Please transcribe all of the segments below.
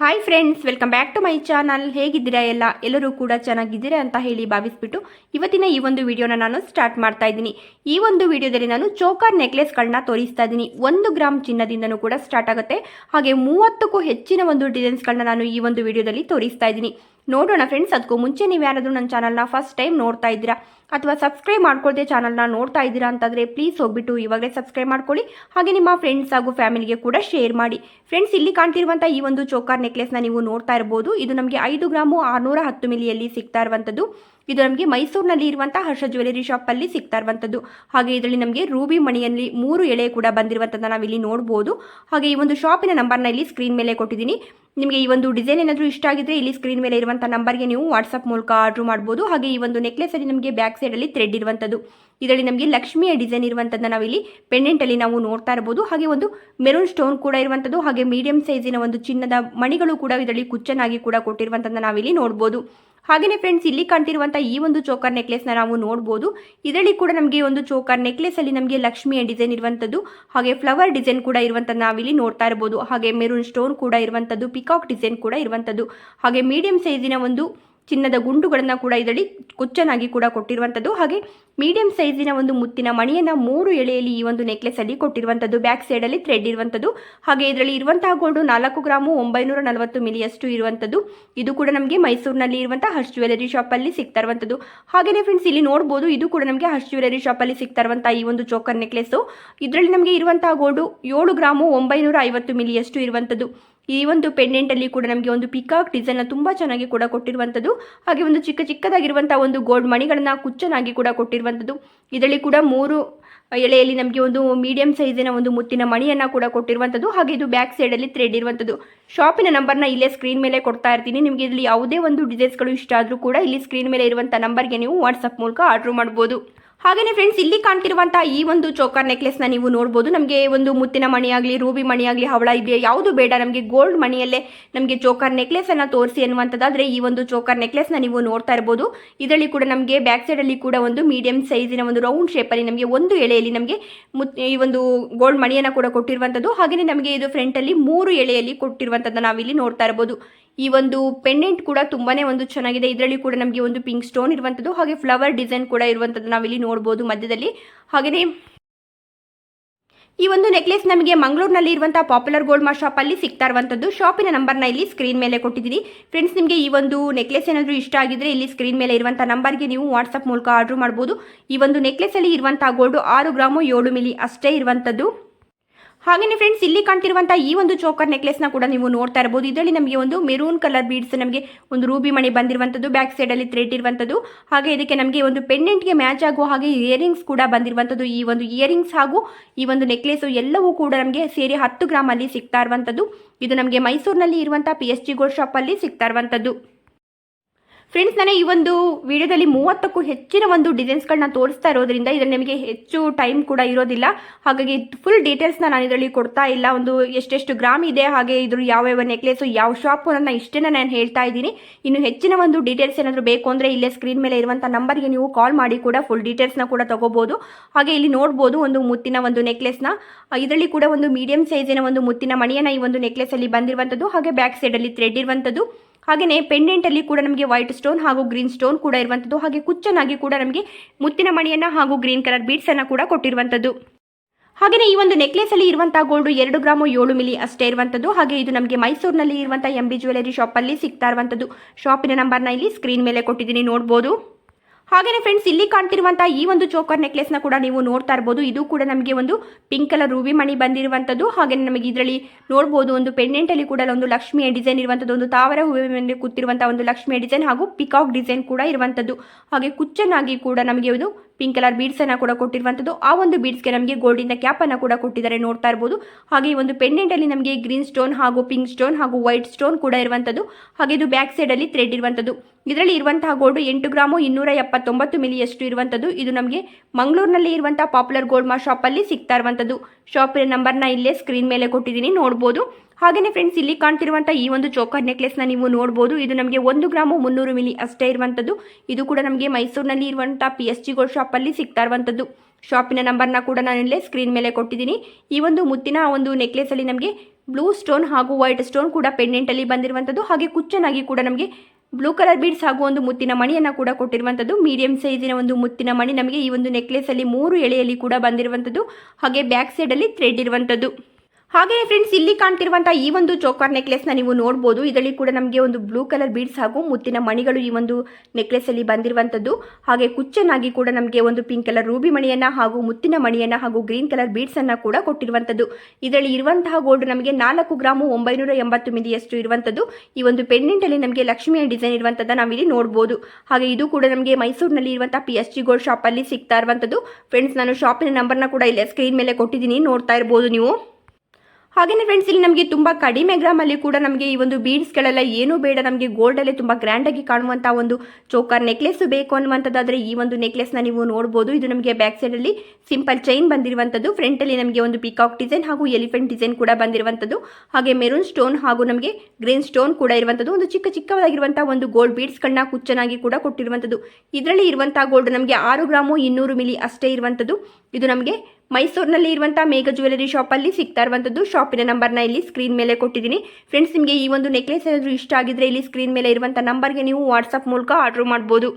Hi friends welcome back to my channel ಹೇಗಿದ್ದೀರಾ ಎಲ್ಲ? ಎಲ್ಲರೂ ಕೂಡ ಚೆನ್ನಾಗಿದ್ದೀರಾ ಅಂತ ಹೇಳಿ ಭಾವಿಸ್ಬಿಟ್ಟು ಇವತ್ತಿನ ಈ ಒಂದು ವಿಡಿಯೋನ ನಾನು ಸ್ಟಾರ್ಟ್ ಮಾಡ್ತಾ ಇದ್ದೀನಿ. ಈ ಒಂದು ವಿಡಿಯೋದಲ್ಲಿ ನಾನು ಚೋಕಾರ್ ನೆಕ್ಲೆಸ್ಗಳನ್ನ ತೋರಿಸ್ತಾ ಇದ್ದೀನಿ. ಒಂದು ಗ್ರಾಮ್ ಚಿನ್ನದಿಂದನೂ ಕೂಡ ಸ್ಟಾರ್ಟ್ ಆಗುತ್ತೆ. ಹಾಗೆ ಮೂವತ್ತಕ್ಕೂ ಹೆಚ್ಚಿನ ಒಂದು ಡಿಸೈನ್ಸ್ಗಳನ್ನ ನಾನು ಈ ಒಂದು ವಿಡಿಯೋದಲ್ಲಿ ತೋರಿಸ್ತಾ ಇದ್ದೀನಿ. ನೋಡೋಣ ಫ್ರೆಂಡ್ಸ್ ಅದಕ್ಕೂ ಮುಂಚೆ ನೀವು ಯಾರಾದರೂ ನನ್ನ ಚಾನಲ್ನ ಫಸ್ಟ್ ಟೈಮ್ ನೋಡ್ತಾ ಇದ್ದೀರಾ ಅಥವಾ ಸಬ್ಸ್ಕ್ರೈಬ್ ಮಾಡ್ಕೊಳ್ದೆ ಚಾನಲ್ನ ನೋಡ್ತಾ ಇದ್ದೀರಾ ಅಂತಂದರೆ ಪ್ಲೀಸ್ ಹೋಗ್ಬಿಟ್ಟು ಇವಾಗಲೇ ಸಬ್ಸ್ಕ್ರೈಬ್ ಮಾಡ್ಕೊಳ್ಳಿ. ಹಾಗೆ ನಿಮ್ಮ ಫ್ರೆಂಡ್ಸ್ ಹಾಗೂ ಫ್ಯಾಮಿಲಿಗೆ ಕೂಡ ಶೇರ್ ಮಾಡಿ. ಫ್ರೆಂಡ್ಸ್ ಇಲ್ಲಿ ಕಾಣ್ತಿರುವಂಥ ಈ ಒಂದು ಚೋಕಾರ್ ನೆಕ್ಲೆಸ್ನ ನೀವು ನೋಡ್ತಾ ಇರ್ಬೋದು. ಇದು ನಮಗೆ ಐದು ಗ್ರಾಮು ಆರುನೂರ ಹತ್ತು ಮಿಲಿಯಲ್ಲಿ ಸಿಗ್ತಾ ಇರುವಂಥದ್ದು ಇದು ನಮಗೆ ಮೈಸೂರಿನಲ್ಲಿ ಇರುವಂಥ ಹರ್ಷ ಜ್ಯುವೆಲರಿ ಶಾಪಲ್ಲಿ ಸಿಗ್ತಾ ಇರುವಂಥದ್ದು ಹಾಗೆ ಇದರಲ್ಲಿ ನಮಗೆ ರೂಬಿ ಮಣಿಯಲ್ಲಿ ಮೂರು ಎಳೆ ಕೂಡ ಬಂದಿರುವಂಥದ್ದು ನಾವಿಲ್ಲಿ ನೋಡ್ಬೋದು. ಹಾಗೆ ಈ ಒಂದು ಶಾಪಿನ ನಂಬರ್ನ ಇಲ್ಲಿ ಸ್ಕ್ರೀನ್ ಮೇಲೆ ಕೊಟ್ಟಿದ್ದೀನಿ. ನಿಮಗೆ ಈ ಒಂದು ಡಿಸೈನ್ ಏನಾದರೂ ಇಷ್ಟ ಆಗಿದ್ರೆ ಇಲ್ಲಿ ಸ್ಕ್ರೀನ್ ಮೇಲೆ ಇರುವಂಥ ನಂಬರ್ಗೆ ನೀವು ವಾಟ್ಸಪ್ ಮೂಲಕ ಆರ್ಡ್ರ್ ಮಾಡ್ಬೋದು. ಹಾಗೆ ಈ ಒಂದು ನೆಕ್ಲೆಸಲ್ಲಿ ನಮಗೆ ಬ್ಯಾಕ್ ಸೈಡಲ್ಲಿ ಥ್ರೆಡ್ ಇರುವಂಥದ್ದು ಇದರಲ್ಲಿ ನಮಗೆ ಲಕ್ಷ್ಮಿಯ ಡಿಸೈನ್ ಇರುವಂಥದ್ದನ್ನ ನಾವಿಲ್ಲಿ ಪೆಂಡೆಂಟಲ್ಲಿ ನಾವು ನೋಡ್ತಾ ಇರ್ಬೋದು. ಹಾಗೆ ಒಂದು ಮೆರೂನ್ ಸ್ಟೋನ್ ಕೂಡ ಇರುವಂಥದ್ದು ಹಾಗೆ ಮೀಡಿಯಂ ಸೈಜಿನ ಒಂದು ಚಿನ್ನದ ಮಣಿಗಳು ಕೂಡ ಇದರಲ್ಲಿ ಕುಚ್ಚನಾಗಿ ಕೂಡ ಕೊಟ್ಟಿರುವಂಥದ್ದನ್ನ ನಾವಿಲ್ಲಿ ನೋಡ್ಬೋದು. ಹಾಗೆಯೇ ಫ್ರೆಂಡ್ಸ್ ಇಲ್ಲಿ ಕಾಣ್ತಿರುವಂಥ ಈ ಒಂದು ಚೋಕರ್ ನೆಕ್ಲೆಸ್ನ ನಾವು ನೋಡ್ಬೋದು. ಇದರಲ್ಲಿ ಕೂಡ ನಮಗೆ ಒಂದು ಚೋಕರ್ ನೆಕ್ಲೆಸಲ್ಲಿ ನಮಗೆ ಲಕ್ಷ್ಮಿಯ ಡಿಸೈನ್ ಇರುವಂಥದ್ದು ಹಾಗೆ ಫ್ಲವರ್ ಡಿಸೈನ್ ಕೂಡ ಇರುವಂಥದ್ದು ನಾವಿಲ್ಲಿ ನೋಡ್ತಾ ಇರ್ಬೋದು. ಹಾಗೆ ಮೆರೂನ್ ಸ್ಟೋನ್ ಕೂಡ ಇರುವಂಥದ್ದು ಪಿಕಾಕ್ ಡಿಸೈನ್ ಕೂಡ ಇರುವಂಥದ್ದು ಹಾಗೆ ಮೀಡಿಯಂ ಸೈಜಿನ ಒಂದು ಚಿನ್ನದ ಗುಂಡುಗಳನ್ನು ಕೂಡ ಇದರಲ್ಲಿ ಕುಚ್ಚನಾಗಿ ಕೂಡ ಕೊಟ್ಟಿರುವಂಥದ್ದು ಹಾಗೆ ಮೀಡಿಯಂ ಸೈಜಿನ ಒಂದು ಮುತ್ತಿನ ಮಣಿಯನ್ನು ಮೂರು ಎಳೆಯಲ್ಲಿ ಈ ಒಂದು ನೆಕ್ಲೆಸ್ ಅಲ್ಲಿ ಕೊಟ್ಟಿರುವಂಥದ್ದು ಬ್ಯಾಕ್ ಸೈಡಲ್ಲಿ ಥ್ರೆಡ್ ಇರುವಂಥದ್ದು ಹಾಗೆ ಇದರಲ್ಲಿ ಇರುವಂತಹ ಗೋಲ್ಡು ನಾಲ್ಕು ಗ್ರಾಮು ಒಂಬೈನೂರ ನಲವತ್ತು ಮಿಲಿಯಷ್ಟು ಇರುವಂಥದ್ದು ಇದು ಕೂಡ ನಮಗೆ ಮೈಸೂರಿನಲ್ಲಿ ಇರುವಂತಹ ಹರ್ಷ್ ಜ್ಯುವೆಲರಿ ಶಾಪಲ್ಲಿ ಸಿಗ್ತಾ ಇರುವಂಥದ್ದು ಹಾಗೆಯೇ ಫ್ರೆಂಡ್ಸ್ ಇಲ್ಲಿ ನೋಡ್ಬೋದು ಇದು ಕೂಡ ನಮಗೆ ಹರ್ಷ್ ಜ್ಯುವೆಲರಿ ಶಾಪಲ್ಲಿ ಸಿಗ್ತಾ ಇರುವಂತಹ ಈ ಒಂದು ಚೋಕರ್ ನೆಕ್ಲೆಸ್ಸು ಇದರಲ್ಲಿ ನಮಗೆ ಇರುವಂತಹ ಗೋಲ್ಡು ಏಳು ಗ್ರಾಮು ಒಂಬೈನೂರ ಐವತ್ತು ಮಿಲಿಯಷ್ಟು ಇರುವಂಥದ್ದು ಈ ಒಂದು ಪೆಂಡೆಂಟಲ್ಲಿ ಕೂಡ ನಮಗೆ ಒಂದು ಪಿಕಾಕ್ ಡಿಸೈನ್ ತುಂಬ ಚೆನ್ನಾಗಿ ಕೂಡ ಕೊಟ್ಟಿರುವಂಥದ್ದು. ಹಾಗೆ ಒಂದು ಚಿಕ್ಕ ಚಿಕ್ಕದಾಗಿರುವಂಥ ಒಂದು ಗೋಲ್ಡ್ ಮಣಿಗಳನ್ನ ಕುಚ್ಚನಾಗಿ ಕೂಡ ಕೊಟ್ಟಿರುವಂಥದ್ದು. ಇದರಲ್ಲಿ ಕೂಡ ಮೂರು ಎಳೆಯಲ್ಲಿ ನಮಗೆ ಒಂದು ಮೀಡಿಯಂ ಸೈಜಿನ ಒಂದು ಮುತ್ತಿನ ಮಣಿಯನ್ನು ಕೂಡ ಕೊಟ್ಟಿರುವಂಥದ್ದು. ಹಾಗೆ ಇದು ಬ್ಯಾಕ್ ಸೈಡಲ್ಲಿ ಥ್ರೆಡ್ ಇರುವಂಥದ್ದು. ಶಾಪಿನ ನಂಬರ್ನ ಇಲ್ಲೇ ಸ್ಕ್ರೀನ್ ಮೇಲೆ ಕೊಡ್ತಾ ಇರ್ತೀನಿ. ನಿಮಗೆ ಇದರಲ್ಲಿ ಯಾವುದೇ ಒಂದು ಡಿಸೈನ್ಸ್ಗಳು ಇಷ್ಟ ಆದರೂ ಕೂಡ ಇಲ್ಲಿ ಸ್ಕ್ರೀನ್ ಮೇಲೆ ಇರುವಂಥ ನಂಬರ್ಗೆ ನೀವು ವಾಟ್ಸಪ್ ಮೂಲಕ ಆರ್ಡ್ರ್ ಮಾಡ್ಬೋದು. ಹಾಗೆಯೇ ಫ್ರೆಂಡ್ಸ್ ಇಲ್ಲಿ ಕಾಣ್ತಿರುವಂತಹ ಈ ಒಂದು ಚೋಕರ್ ನೆಕ್ಲೆಸ್ನ ನೀವು ನೋಡ್ಬೋದು. ನಮಗೆ ಒಂದು ಮುತ್ತಿನ ಮಣಿಯಾಗಲಿ ರೂಬಿ ಮಣಿಯಾಗಲಿ ಹವಳ ಇದೆಯಾ ಯಾವುದು ಬೇಡ. ನಮಗೆ ಗೋಲ್ಡ್ ಮಣಿಯಲ್ಲೇ ನಮಗೆ ಚೋಕರ್ ನೆಕ್ಲೆಸನ್ನು ತೋರಿಸಿ ಅನ್ನುವಂಥದ್ದಾದರೆ ಈ ಒಂದು ಚೋಕರ್ ನೆಕ್ಲೆಸ್ನ ನೀವು ನೋಡ್ತಾ ಇರ್ಬೋದು. ಇದರಲ್ಲಿ ಕೂಡ ನಮಗೆ ಬ್ಯಾಕ್ ಸೈಡಲ್ಲಿ ಕೂಡ ಒಂದು ಮೀಡಿಯಂ ಸೈಜಿನ ಒಂದು ರೌಂಡ್ ಶೇಪಲ್ಲಿ ನಮಗೆ ಒಂದು ಎಳೆಯಲ್ಲಿ ನಮಗೆ ಮುತ್, ಈ ಒಂದು ಗೋಲ್ಡ್ ಮಣಿಯನ್ನು ಕೂಡ ಕೊಟ್ಟಿರುವಂಥದ್ದು. ಹಾಗೆಯೇ ನಮಗೆ ಇದು ಫ್ರಂಟಲ್ಲಿ ಮೂರು ಎಳೆಯಲ್ಲಿ ಕೊಟ್ಟಿರುವಂಥದ್ದು ನಾವಿಲ್ಲಿ ನೋಡ್ತಾ ಇರ್ಬೋದು. ಈ ಒಂದು ಪೆಂಡೆಂಟ್ ಕೂಡ ತುಂಬಾನೇ ಒಂದು ಚೆನ್ನಾಗಿದೆ. ಇದರಲ್ಲಿ ಕೂಡ ನಮಗೆ ಒಂದು ಪಿಂಕ್ ಸ್ಟೋನ್ ಇರುವಂಥದ್ದು ಹಾಗೆ ಫ್ಲವರ್ ಡಿಸೈನ್ ಕೂಡ ಇರುವಂಥದ್ದು ನಾವಿಲ್ಲಿ ನೋಡ್ಬೋದು ಮಧ್ಯದಲ್ಲಿ. ಹಾಗೆಯೇ ಈ ಒಂದು ನೆಕ್ಲೆಸ್ ನಮಗೆ ಮಂಗಳೂರಿನಲ್ಲಿ ಇರುವಂತಹ ಪಾಪ್ಯುಲರ್ ಗೋಲ್ಡ್ ಮಾ ಶಾಪಲ್ಲಿ ಸಿಗ್ತಾ ಇರುವಂಥದ್ದು ಶಾಪಿನ ನಂಬರ್ನ ಇಲ್ಲಿ ಸ್ಕ್ರೀನ್ ಮೇಲೆ ಕೊಟ್ಟಿದ್ದೀನಿ ಫ್ರೆಂಡ್ಸ್, ನಿಮಗೆ ಈ ಒಂದು ನೆಕ್ಲೆಸ್ ಏನಾದರೂ ಇಷ್ಟ ಆಗಿದ್ರೆ ಇಲ್ಲಿ ಸ್ಕ್ರೀನ್ ಮೇಲೆ ಇರುವಂಥ ನಂಬರ್ಗೆ ನೀವು ವಾಟ್ಸಪ್ ಮೂಲಕ ಆರ್ಡರ್ ಮಾಡ್ಬೋದು. ಈ ಒಂದು ನೆಕ್ಲೆಸಲ್ಲಿ ಇರುವಂತಹ ಗೋಲ್ಡ್ ಆರು ಗ್ರಾಮು ಏಳು ಮಿಲಿ ಅಷ್ಟೇ ಇರುವಂಥದ್ದು ಹಾಗೆಯೇ ಫ್ರೆಂಡ್ಸ್ ಇಲ್ಲಿ ಕಾಣ್ತಿರುವಂಥ ಈ ಒಂದು ಚೋಕರ್ ನೆಕ್ಲೆಸ್ನ ಕೂಡ ನೀವು ನೋಡ್ತಾ ಇರಬಹುದು ಇದರಲ್ಲಿ ನಮಗೆ ಒಂದು ಮೆರೂನ್ ಕಲರ್ ಬೀಡ್ಸ್ ನಮಗೆ ಒಂದು ರೂಬಿ ಮಣಿ ಬಂದಿರುವಂಥದ್ದು ಬ್ಯಾಕ್ ಸೈಡ್ ಅಲ್ಲಿ ಥ್ರೆಡ್ ಇರುವಂಥದ್ದು ಹಾಗೆ ಇದಕ್ಕೆ ನಮಗೆ ಒಂದು ಪೆಂಡೆಂಟ್ಗೆ ಮ್ಯಾಚ್ ಆಗುವ ಹಾಗೆ ಇಯರಿಂಗ್ಸ್ ಕೂಡ ಬಂದಿರುವಂಥದ್ದು ಈ ಒಂದು ಇಯರಿಂಗ್ಸ್ ಹಾಗೂ ಈ ಒಂದು ನೆಕ್ಲೆಸು ಎಲ್ಲವೂ ಕೂಡ ನಮಗೆ ಸೇರಿ ಹತ್ತು ಗ್ರಾಮಲ್ಲಿ ಸಿಗ್ತಾ ಇರುವಂಥದ್ದು ಇದು ನಮಗೆ ಮೈಸೂರಿನಲ್ಲಿ ಇರುವಂತಹ ಪಿ ಎಸ್ ಜಿ ಗೋಲ್ಡ್ ಅಲ್ಲಿ ಸಿಗ್ತಾ ಇರುವಂಥದ್ದು ಫ್ರೆಂಡ್ಸ್ ನಾನು ಈ ಒಂದು ವಿಡಿಯೋದಲ್ಲಿ ಮೂವತ್ತಕ್ಕೂ ಹೆಚ್ಚಿನ ಒಂದು ಡಿಸೈನ್ಸ್ಗಳನ್ನ ತೋರಿಸ್ತಾ ಇರೋದ್ರಿಂದ ಇದರಲ್ಲಿ ನಿಮಗೆ ಹೆಚ್ಚು ಟೈಮ್ ಕೂಡ ಇರೋದಿಲ್ಲ. ಹಾಗಾಗಿ ಫುಲ್ ಡೀಟೇಲ್ಸ್ನ ನಾನು ಇದರಲ್ಲಿ ಕೊಡ್ತಾ ಇಲ್ಲ. ಒಂದು ಎಷ್ಟೆಷ್ಟು ಗ್ರಾಮ್ ಇದೆ, ಹಾಗೆ ಇದ್ರ ಯಾವ ಯಾವ ನೆಕ್ಲೆಸು ಯಾವ ಶಾಪು ನನ್ನ ಇಷ್ಟೇನೆ ನಾನು ಹೇಳ್ತಾ ಇದ್ದೀನಿ. ಇನ್ನು ಹೆಚ್ಚಿನ ಒಂದು ಡೀಟೇಲ್ಸ್ ಏನಾದರೂ ಬೇಕು ಅಂದರೆ ಇಲ್ಲೇ ಸ್ಕ್ರೀನ್ ಮೇಲೆ ಇರುವಂಥ ನಂಬರ್ಗೆ ನೀವು ಕಾಲ್ ಮಾಡಿ ಕೂಡ ಫುಲ್ ಡೀಟೇಲ್ಸ್ನ ಕೂಡ ತಗೋಬೋದು. ಹಾಗೆ ಇಲ್ಲಿ ನೋಡ್ಬೋದು ಒಂದು ಮುತ್ತಿನ ಒಂದು ನೆಕ್ಲೆಸ್ನ ಇದರಲ್ಲಿ ಕೂಡ ಒಂದು ಮೀಡಿಯಂ ಸೈಜಿನ ಒಂದು ಮುತ್ತಿನ ಮಣಿಯನ್ನು ಈ ಒಂದು ನೆಕ್ಲೆಸಲ್ಲಿ ಬಂದಿರುವಂಥದ್ದು ಹಾಗೆ ಬ್ಯಾಕ್ ಸೈಡಲ್ಲಿ ಥ್ರೆಡ್ ಇರುವಂಥದ್ದು ಹಾಗೆಯೇ ಪೆಂಡೆಂಟಲ್ಲಿ ಕೂಡ ನಮಗೆ ವೈಟ್ ಸ್ಟೋನ್ ಹಾಗೂ ಗ್ರೀನ್ ಸ್ಟೋನ್ ಕೂಡ ಇರುವಂಥದ್ದು. ಹಾಗೆ ಕುಚ್ಚನಾಗಿ ಕೂಡ ನಮಗೆ ಮುತ್ತಿನ ಮಣಿಯನ್ನು ಹಾಗೂ ಗ್ರೀನ್ ಕಲರ್ ಬೀಡ್ಸನ್ನು ಕೂಡ ಕೊಟ್ಟಿರುವಂಥದ್ದು. ಹಾಗೆಯೇ ಈ ಒಂದು ನೆಕ್ಲೆಸಲ್ಲಿ ಇರುವಂತಹ ಗೋಲ್ಡ್ ಎರಡು ಗ್ರಾಮು ಏಳು ಮಿಲಿ ಅಷ್ಟೇ ಇರುವಂತದ್ದು ಹಾಗೆ ಇದು ನಮಗೆ ಮೈಸೂರಿನಲ್ಲಿ ಇರುವಂತಹ ಎಂ ಬಿ ಜ್ಯುವೆಲರಿ ಅಲ್ಲಿ ಸಿಗ್ತಾ ಇರುವಂತದ್ದು ಶಾಪಿನ ನಂಬರ್ನ ಇಲ್ಲಿ ಸ್ಕ್ರೀನ್ ಮೇಲೆ ಕೊಟ್ಟಿದ್ದೀನಿ, ನೋಡ್ಬೋದು. ಹಾಗೆಯೇ ಫ್ರೆಂಡ್ಸ್ ಇಲ್ಲಿ ಕಾಣ್ತಿರುವಂತಹ ಈ ಒಂದು ಚೋಕರ್ ನೆಕ್ಲೆಸ್ನ ಕೂಡ ನೀವು ನೋಡ್ತಾ ಇರಬಹುದು ಇದು ಕೂಡ ನಮಗೆ ಒಂದು ಪಿಂಕ್ ಕಲರ್ ರೂಬಿ ಮಣಿ ಬಂದಿರುವಂತದ್ದು. ಹಾಗೆ ನಮಗೆ ಇದರಲ್ಲಿ ನೋಡಬಹುದು ಒಂದು ಪೆಂಡೆಂಟಲ್ಲಿ ಕೂಡ ಒಂದು ಲಕ್ಷ್ಮಿಯ ಡಿಸೈನ್ ಇರುವಂಥದ್ದು ಒಂದು ತಾವರ ಹೂವಿನ ಮೇಲೆ ಕೂತಿರುವಂಥ ಒಂದು ಲಕ್ಷ್ಮಿಯ ಡಿಸೈನ್ ಹಾಗೂ ಪಿಕಾಕ್ ಡಿಸೈನ್ ಕೂಡ ಇರುವಂಥದ್ದು ಹಾಗೆ ಕುಚ್ಚನಾಗಿ ಕೂಡ ನಮಗೆ ಇದು ಪಿಂಕ್ ಕಲರ್ ಬೀಡ್ಸನ್ನು ಕೂಡ ಕೊಟ್ಟಿರುವಂಥದ್ದು ಆ ಒಂದು ಬೀಡ್ಸ್ಗೆ ನಮಗೆ ಗೋಲ್ಡಿನ ಕ್ಯಾಪ್ ಅನ್ನ ಕೂಡ ಕೊಟ್ಟಿದ್ದಾರೆ ನೋಡ್ತಾ ಇರಬಹುದು ಹಾಗೆ ಈ ಒಂದು ಪೆಂಡೆಂಟಲ್ಲಿ ನಮಗೆ ಗ್ರೀನ್ ಸ್ಟೋನ್ ಹಾಗೂ ಪಿಂಕ್ ಸ್ಟೋನ್ ಹಾಗೂ ವೈಟ್ ಸ್ಟೋನ್ ಕೂಡ ಇರುವಂಥದ್ದು ಹಾಗೆ ಇದು ಬ್ಯಾಕ್ ಸೈಡ್ ಅಲ್ಲಿ ಥ್ರೆಡ್ ಇರುವಂಥದ್ದು ಇದರಲ್ಲಿ ಇರುವಂತಹ ಗೋಲ್ಡ್ ಎಂಟು ಗ್ರಾಮು ಇನ್ನೂರ ಎಪ್ಪತ್ತೊಂಬತ್ತು ಮಿಲಿಯಷ್ಟು ಇರುವಂಥದ್ದು ಇದು ನಮಗೆ ಮಂಗಳೂರಿನಲ್ಲಿ ಇರುವಂತಹ ಪಾಪ್ಯುಲರ್ ಗೋಲ್ಡ್ ಮಾ ಅಲ್ಲಿ ಸಿಗ್ತಾ ಇರುವಂಥದ್ದು ಶಾಪಿನ ನಂಬರ್ನ ಇಲ್ಲೇ ಸ್ಕ್ರೀನ್ ಮೇಲೆ ಕೊಟ್ಟಿದ್ದೀನಿ, ನೋಡ್ಬೋದು. ಹಾಗೆಯೇ ಫ್ರೆಂಡ್ಸ್ ಇಲ್ಲಿ ಕಾಣ್ತಿರುವಂಥ ಈ ಒಂದು ಚೋಕರ್ ನೆಕ್ಲೆಸ್ನ ನೀವು ನೋಡ್ಬೋದು. ಇದು ನಮಗೆ ಒಂದು ಗ್ರಾಮು ಮುನ್ನೂರು ಮಿಲಿ ಅಷ್ಟೇ ಇರುವಂಥದ್ದು ಇದು ಕೂಡ ನಮಗೆ ಮೈಸೂರಿನಲ್ಲಿ ಇರುವಂಥ ಪಿ ಎಸ್ ಜಿ ಗೋಲ್ಡ್ ಶಾಪಲ್ಲಿ ಸಿಗ್ತಾ ಇರುವಂಥದ್ದು ಶಾಪಿನ ನಂಬರ್ನ ಕೂಡ ನಾನು ಇಲ್ಲೇ ಸ್ಕ್ರೀನ್ ಮೇಲೆ ಕೊಟ್ಟಿದ್ದೀನಿ. ಈ ಒಂದು ಮುತ್ತಿನ ಒಂದು ನೆಕ್ಲೆಸಲ್ಲಿ ನಮಗೆ ಬ್ಲೂ ಸ್ಟೋನ್ ಹಾಗೂ ವೈಟ್ ಸ್ಟೋನ್ ಕೂಡ ಪೆಂಡೆಂಟಲ್ಲಿ ಬಂದಿರುವಂಥದ್ದು ಹಾಗೆ ಕುಚ್ಚನಾಗಿ ಕೂಡ ನಮಗೆ ಬ್ಲೂ ಕಲರ್ ಬೀಡ್ಸ್ ಹಾಗೂ ಒಂದು ಮುತ್ತಿನ ಮಣಿಯನ್ನು ಕೂಡ ಕೊಟ್ಟಿರುವಂಥದ್ದು ಮೀಡಿಯಂ ಸೈಜಿನ ಒಂದು ಮುತ್ತಿನ ಮಣಿ ನಮಗೆ ಈ ಒಂದು ನೆಕ್ಲೆಸಲ್ಲಿ ಮೂರು ಎಳೆಯಲ್ಲಿ ಕೂಡ ಬಂದಿರುವಂಥದ್ದು ಹಾಗೆ ಬ್ಯಾಕ್ ಸೈಡಲ್ಲಿ ಥ್ರೆಡ್ ಇರುವಂಥದ್ದು ಹಾಗೆ ಫ್ರೆಂಡ್ಸ್ ಇಲ್ಲಿ ಕಾಣ್ತಿರುವಂತಹ ಈ ಒಂದು ಚೋಕರ್ನ ನೀವು ನೋಡಬಹುದು ಇದರಲ್ಲಿ ಕೂಡ ನಮಗೆ ಒಂದು ಬ್ಲೂ ಕಲರ್ ಬೀಡ್ಸ್ ಹಾಗೂ ಮುತ್ತಿನ ಮಣಿಗಳು ಈ ಒಂದು ನೆಕ್ಲೆಸ್ ಅಲ್ಲಿ ಬಂದಿರುವಂತದ್ದು ಹಾಗೆ ಕುಚ್ಚನಾಗಿ ಕೂಡ ನಮಗೆ ಒಂದು ಪಿಂಕ್ ಕಲರ್ ರೂಬಿ ಮಣಿಯನ್ನ ಹಾಗೂ ಮುತ್ತಿನ ಮಣಿಯನ್ನ ಹಾಗೂ ಗ್ರೀನ್ ಕಲರ್ ಬೀಡ್ಸ್ ಅನ್ನ ಕೂಡ ಕೊಟ್ಟಿರುವಂತದ್ದು ಇದರಲ್ಲಿ ಇರುವಂತಹ ಗೋಲ್ಡ್ ನಮಗೆ ನಾಲ್ಕು ಗ್ರಾಮು ಒಂಬೈನೂರ ಎಂಬತ್ತು ಮಿಲಿಯಷ್ಟು ಇರುವಂತದ್ದು ಈ ಒಂದು ಪೆಂಡೆಂಟ್ ಅಲ್ಲಿ ನಮಗೆ ಲಕ್ಷ್ಮಿಯ ಡಿಸೈನ್ ಇರುವಂಥದ್ದು ನಾವಿಲ್ಲಿ ನೋಡಬಹುದು ಹಾಗೆ ಇದು ಕೂಡ ನಮಗೆ ಮೈಸೂರಿನಲ್ಲಿ ಇರುವಂತಹ P S G gold shop ಅಲ್ಲಿ ಸಿಗ್ತಾ ಇರುವಂತದ್ದು ಫ್ರೆಂಡ್ಸ್ ನಾನು ಶಾಪಿನ ನಂಬರ್ನ ಕೂಡ ಇಲ್ಲಿ ಸ್ಕ್ರೀನ್ ಮೇಲೆ ಕೊಟ್ಟಿದ್ದೀನಿ. ನೋಡ್ತಾ ಇರಬಹುದು ನೀವು. ಹಾಗೆಯೇ ಫ್ರೆಂಡ್ಸ್ ಇಲ್ಲಿ ನಮಗೆ ತುಂಬ ಕಡಿಮೆ ಗ್ರಾಮಲ್ಲಿ ಕೂಡ ನಮಗೆ ಈ ಒಂದು ಬೀಡ್ಸ್ಗಳೆಲ್ಲ ಏನೂ ಬೇಡ. ನಮಗೆ ಗೋಲ್ಡ್ ಅಲ್ಲಿ ತುಂಬಾ ತುಂಬ ಗ್ರ್ಯಾಂಡಾಗಿ ಕಾಣುವಂತ ಒಂದು ಚೋಕರ್ ನೆಕ್ಲೆಸ್ ಬೇಕು ಅನ್ನುವಂಥದ್ದಾದರೆ ಈ ಒಂದು ನೆಕ್ಲೆಸ್ನ ನೀವು ನೋಡಬಹುದು ಇದು ನಮಗೆ ಬ್ಯಾಕ್ ಸೈಡ್ ಅಲ್ಲಿ ಸಿಂಪಲ್ ಚೈನ್ ಬಂದಿರುವಂತದ್ದು ಫ್ರಂಟ್ ಅಲ್ಲಿ ನಮಗೆ ಒಂದು ಪಿಕಾಕ್ ಡಿಸೈನ್ ಹಾಗೂ ಎಲಿಫೆಂಟ್ ಡಿಸೈನ್ ಕೂಡ ಬಂದಿರುವಂಥದ್ದು. ಹಾಗೆ ಮೆರೂನ್ ಸ್ಟೋನ್ ಹಾಗೂ ನಮಗೆ ಗ್ರೀನ್ ಸ್ಟೋನ್ ಕೂಡ ಇರುವಂತದ್ದು ಒಂದು ಚಿಕ್ಕ ಚಿಕ್ಕದಾಗಿರುವಂಥ ಒಂದು ಗೋಲ್ಡ್ ಬೀಡ್ಸ್ಗಳನ್ನ ಕುಚ್ಚನಾಗಿ ಕೂಡ ಕೊಟ್ಟಿರುವಂತದ್ದು ಇದರಲ್ಲಿ ಇರುವಂತಹ ಗೋಲ್ಡ್ ನಮಗೆ ಆರು ಗ್ರಾಮು ಇನ್ನೂರು ಮಿಲಿ ಅಷ್ಟೇ ಇರುವಂಥದ್ದು. ಇದು ನಮಗೆ ಮೈಸೂರಿನಲ್ಲಿ ಇರುವಂಥ ಮೇಘ ಜ್ಯುವೆಲರಿ ಶಾಪಲ್ಲಿ ಸಿಗ್ತಾ ಇರುವಂಥದ್ದು ಶಾಪಿನ ನಂಬರ್ನ ಇಲ್ಲಿ ಸ್ಕ್ರೀನ್ ಮೇಲೆ ಕೊಟ್ಟಿದ್ದೀನಿ. ಫ್ರೆಂಡ್ಸ್ ನಿಮಗೆ ಈ ಒಂದು ನೆಕ್ಲೆಸ್ ಏನಾದರೂ ಇಷ್ಟ ಆಗಿದ್ರೆ ಇಲ್ಲಿ ಸ್ಕ್ರೀನ್ ಮೇಲೆ ಇರುವಂಥ ನಂಬರ್ಗೆ ನೀವು ವಾಟ್ಸಪ್ ಮೂಲಕ ಆರ್ಡರ್ ಮಾಡ್ಬೋದು.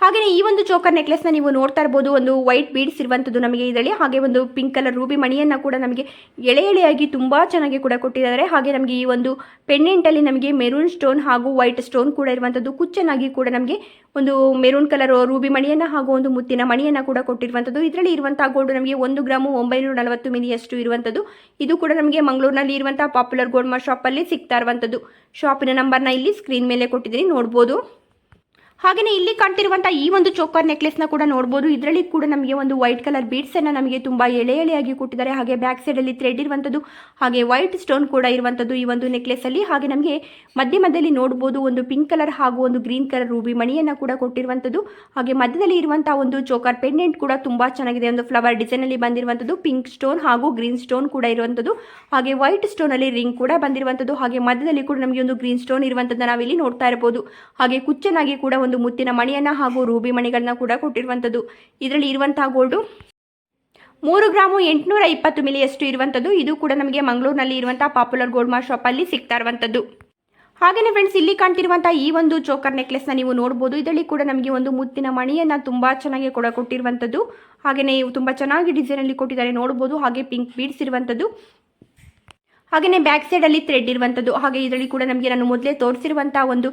ಹಾಗೆಯೇ ಈ ಒಂದು ಚೋಕರ್ ನೆಕ್ಲೆಸ್ನ ನೀವು ನೋಡ್ತಾ ಇರ್ಬೋದು, ಒಂದು ವೈಟ್ ಬೀಡ್ಸ್ ಇರುವಂಥದ್ದು ನಮಗೆ ಇದರಲ್ಲಿ, ಹಾಗೆ ಒಂದು ಪಿಂಕ್ ಕಲರ್ ರೂಬಿ ಮಣಿಯನ್ನು ಕೂಡ ನಮಗೆ ಎಳೆ ಎಳೆಯಾಗಿ ತುಂಬ ಚೆನ್ನಾಗಿ ಕೂಡ ಕೊಟ್ಟಿದ್ದಾರೆ. ಹಾಗೆ ನಮಗೆ ಈ ಒಂದು ಪೆಂಡೆಂಟಲ್ಲಿ ನಮಗೆ ಮೆರೂನ್ ಸ್ಟೋನ್ ಹಾಗೂ ವೈಟ್ ಸ್ಟೋನ್ ಕೂಡ ಇರುವಂಥದ್ದು ಕುಚ್ಚನಾಗಿ ಕೂಡ ನಮಗೆ ಒಂದು ಮೆರೂನ್ ಕಲರ್ ರೂಬಿ ಮಣಿಯನ್ನು ಹಾಗೂ ಒಂದು ಮುತ್ತಿನ ಮಣಿಯನ್ನು ಕೂಡ ಕೊಟ್ಟಿರುವಂಥದ್ದು ಇದರಲ್ಲಿ ಇರುವಂಥ ಗೋಲ್ಡ್ ನಮಗೆ ಒಂದು ಗ್ರಾಮು ಒಂಬೈನೂರ ನಲವತ್ತು ಮಿಲಿಯಷ್ಟು ಇರುವಂಥದ್ದು ಇದು ಕೂಡ ನಮಗೆ ಮಂಗಳೂರಿನಲ್ಲಿ ಇರುವಂಥ ಪಾಪ್ಯುಲರ್ ಗೋಲ್ಡ್ ಮಾರ್ ಶಾಪಲ್ಲಿ ಸಿಗ್ತಾ ಇರುವಂಥದ್ದು ಶಾಪಿನ ನಂಬರ್ನ ಇಲ್ಲಿ ಸ್ಕ್ರೀನ್ ಮೇಲೆ ಕೊಟ್ಟಿದ್ದೀನಿ, ನೋಡ್ಬೋದು. ಹಾಗೆಯೇ ಇಲ್ಲಿ ಕಾಣ್ತಿರುವಂತಹ ಈ ಒಂದು ಚೋಕರ್ ನೆಕ್ಲೆಸ್ನ ಕೂಡ ನೋಡಬಹುದು ಇದರಲ್ಲಿ ಕೂಡ ನಮಗೆ ಒಂದು ವೈಟ್ ಕಲರ್ ಬೀಡ್ಸ್ ಅನ್ನ ನಮಗೆ ತುಂಬಾ ಎಳೆ ಎಳೆಯಾಗಿ ಕೊಟ್ಟಿದ್ದಾರೆ. ಹಾಗೆ ಬ್ಯಾಕ್ ಸೈಡ್ ಅಲ್ಲಿ ಥ್ರೆಡ್ ಇರುವಂತದ್ದು, ಹಾಗೆ ವೈಟ್ ಸ್ಟೋನ್ ಕೂಡ ಇರುವಂತದ್ದು ಈ ಒಂದು ನೆಕ್ಲೆಸ್ ಅಲ್ಲಿ. ಹಾಗೆ ನಮಗೆ ಮಧ್ಯ ಮಧ್ಯದಲ್ಲಿ ನೋಡಬಹುದು ಒಂದು ಪಿಂಕ್ ಕಲರ್ ಹಾಗೂ ಒಂದು ಗ್ರೀನ್ ಕಲರ್ ರೂಬಿ ಮಣಿಯನ್ನ ಕೂಡ ಕೊಟ್ಟಿರುವಂತದ್ದು. ಹಾಗೆ ಮಧ್ಯದಲ್ಲಿ ಇರುವಂತಹ ಒಂದು ಚೋಕರ್ ಪೆಂಡೆಂಟ್ ಕೂಡ ತುಂಬಾ ಚೆನ್ನಾಗಿದೆ. ಒಂದು ಫ್ಲವರ್ ಡಿಸೈನ್ ಅಲ್ಲಿ ಬಂದಿರುವಂತದ್ದು ಪಿಂಕ್ ಸ್ಟೋನ್ ಹಾಗೂ ಗ್ರೀನ್ ಸ್ಟೋನ್ ಕೂಡ ಇರುವಂತದ್ದು. ಹಾಗೆ ವೈಟ್ ಸ್ಟೋನ್ ಅಲ್ಲಿ ರಿಂಗ್ ಕೂಡ ಬಂದಿರುವಂತದ್ದು. ಹಾಗೆ ಮಧ್ಯದಲ್ಲಿ ಕೂಡ ನಮಗೆ ಒಂದು ಗ್ರೀನ್ ಸ್ಟೋನ್ ಇರುವಂತದ್ದು ನಾವಿಲ್ಲಿ ನೋಡ್ತಾ ಇರಬಹುದು ಹಾಗೆ ಕುಚ್ಚನಾಗಿ ಕೂಡ ಮುತ್ತಿನ ಮಣಿಯನ್ನು ಹಾಗೂ ರೂಬಿ ಮಣಿಗಳನ್ನ ಕೂಡ ಕೊಟ್ಟಿರುವಂಥದ್ದು. ಇದರಲ್ಲಿ ಇರುವಂತಹ ಗೋಲ್ಡು ಮೂರು ಗ್ರಾಮು ಎಂಟುನೂರ ಇಪ್ಪತ್ತು ಮಿಲಿಯಷ್ಟು ಇರುವಂಥದ್ದು. ಇದು ಕೂಡ ನಮಗೆ ಮಂಗಳೂರಿನಲ್ಲಿ ಇರುವಂತಹ ಪಾಪ್ಯುಲರ್ ಗೋಲ್ಡ್ ಮಾರ್ ಅಲ್ಲಿ ಸಿಗ್ತಾ ಇರುವಂಥದ್ದು. ಹಾಗೆಯೇ ಫ್ರೆಂಡ್ಸ್ ಇಲ್ಲಿ ಕಾಣ್ತಿರುವಂತಹ ಈ ಒಂದು ಚೋಕರ್ ನೆಕ್ಲೆಸ್ನ ನೀವು ನೋಡ್ಬೋದು. ಇದರಲ್ಲಿ ಕೂಡ ನಮಗೆ ಒಂದು ಮುತ್ತಿನ ಮಣಿಯನ್ನು ತುಂಬ ಚೆನ್ನಾಗಿ ಕೂಡ ಕೊಟ್ಟಿರುವಂಥದ್ದು. ಹಾಗೆಯೇ ತುಂಬ ಚೆನ್ನಾಗಿ ಡಿಸೈನಲ್ಲಿ ಕೊಟ್ಟಿದ್ದಾರೆ ನೋಡ್ಬೋದು. ಹಾಗೆ ಪಿಂಕ್ ಬೀಡ್ಸ್ ಇರುವಂಥದ್ದು. ಹಾಗೆಯೇ ಬ್ಯಾಕ್ ಸೈಡಲ್ಲಿ ಥ್ರೆಡ್ ಇರುವಂಥದ್ದು ಹಾಗೆ ಇದರಲ್ಲಿ ಕೂಡ ನಮಗೆ ನಾನು ಮೊದಲೇ ತೋರಿಸಿರುವಂಥ ಒಂದು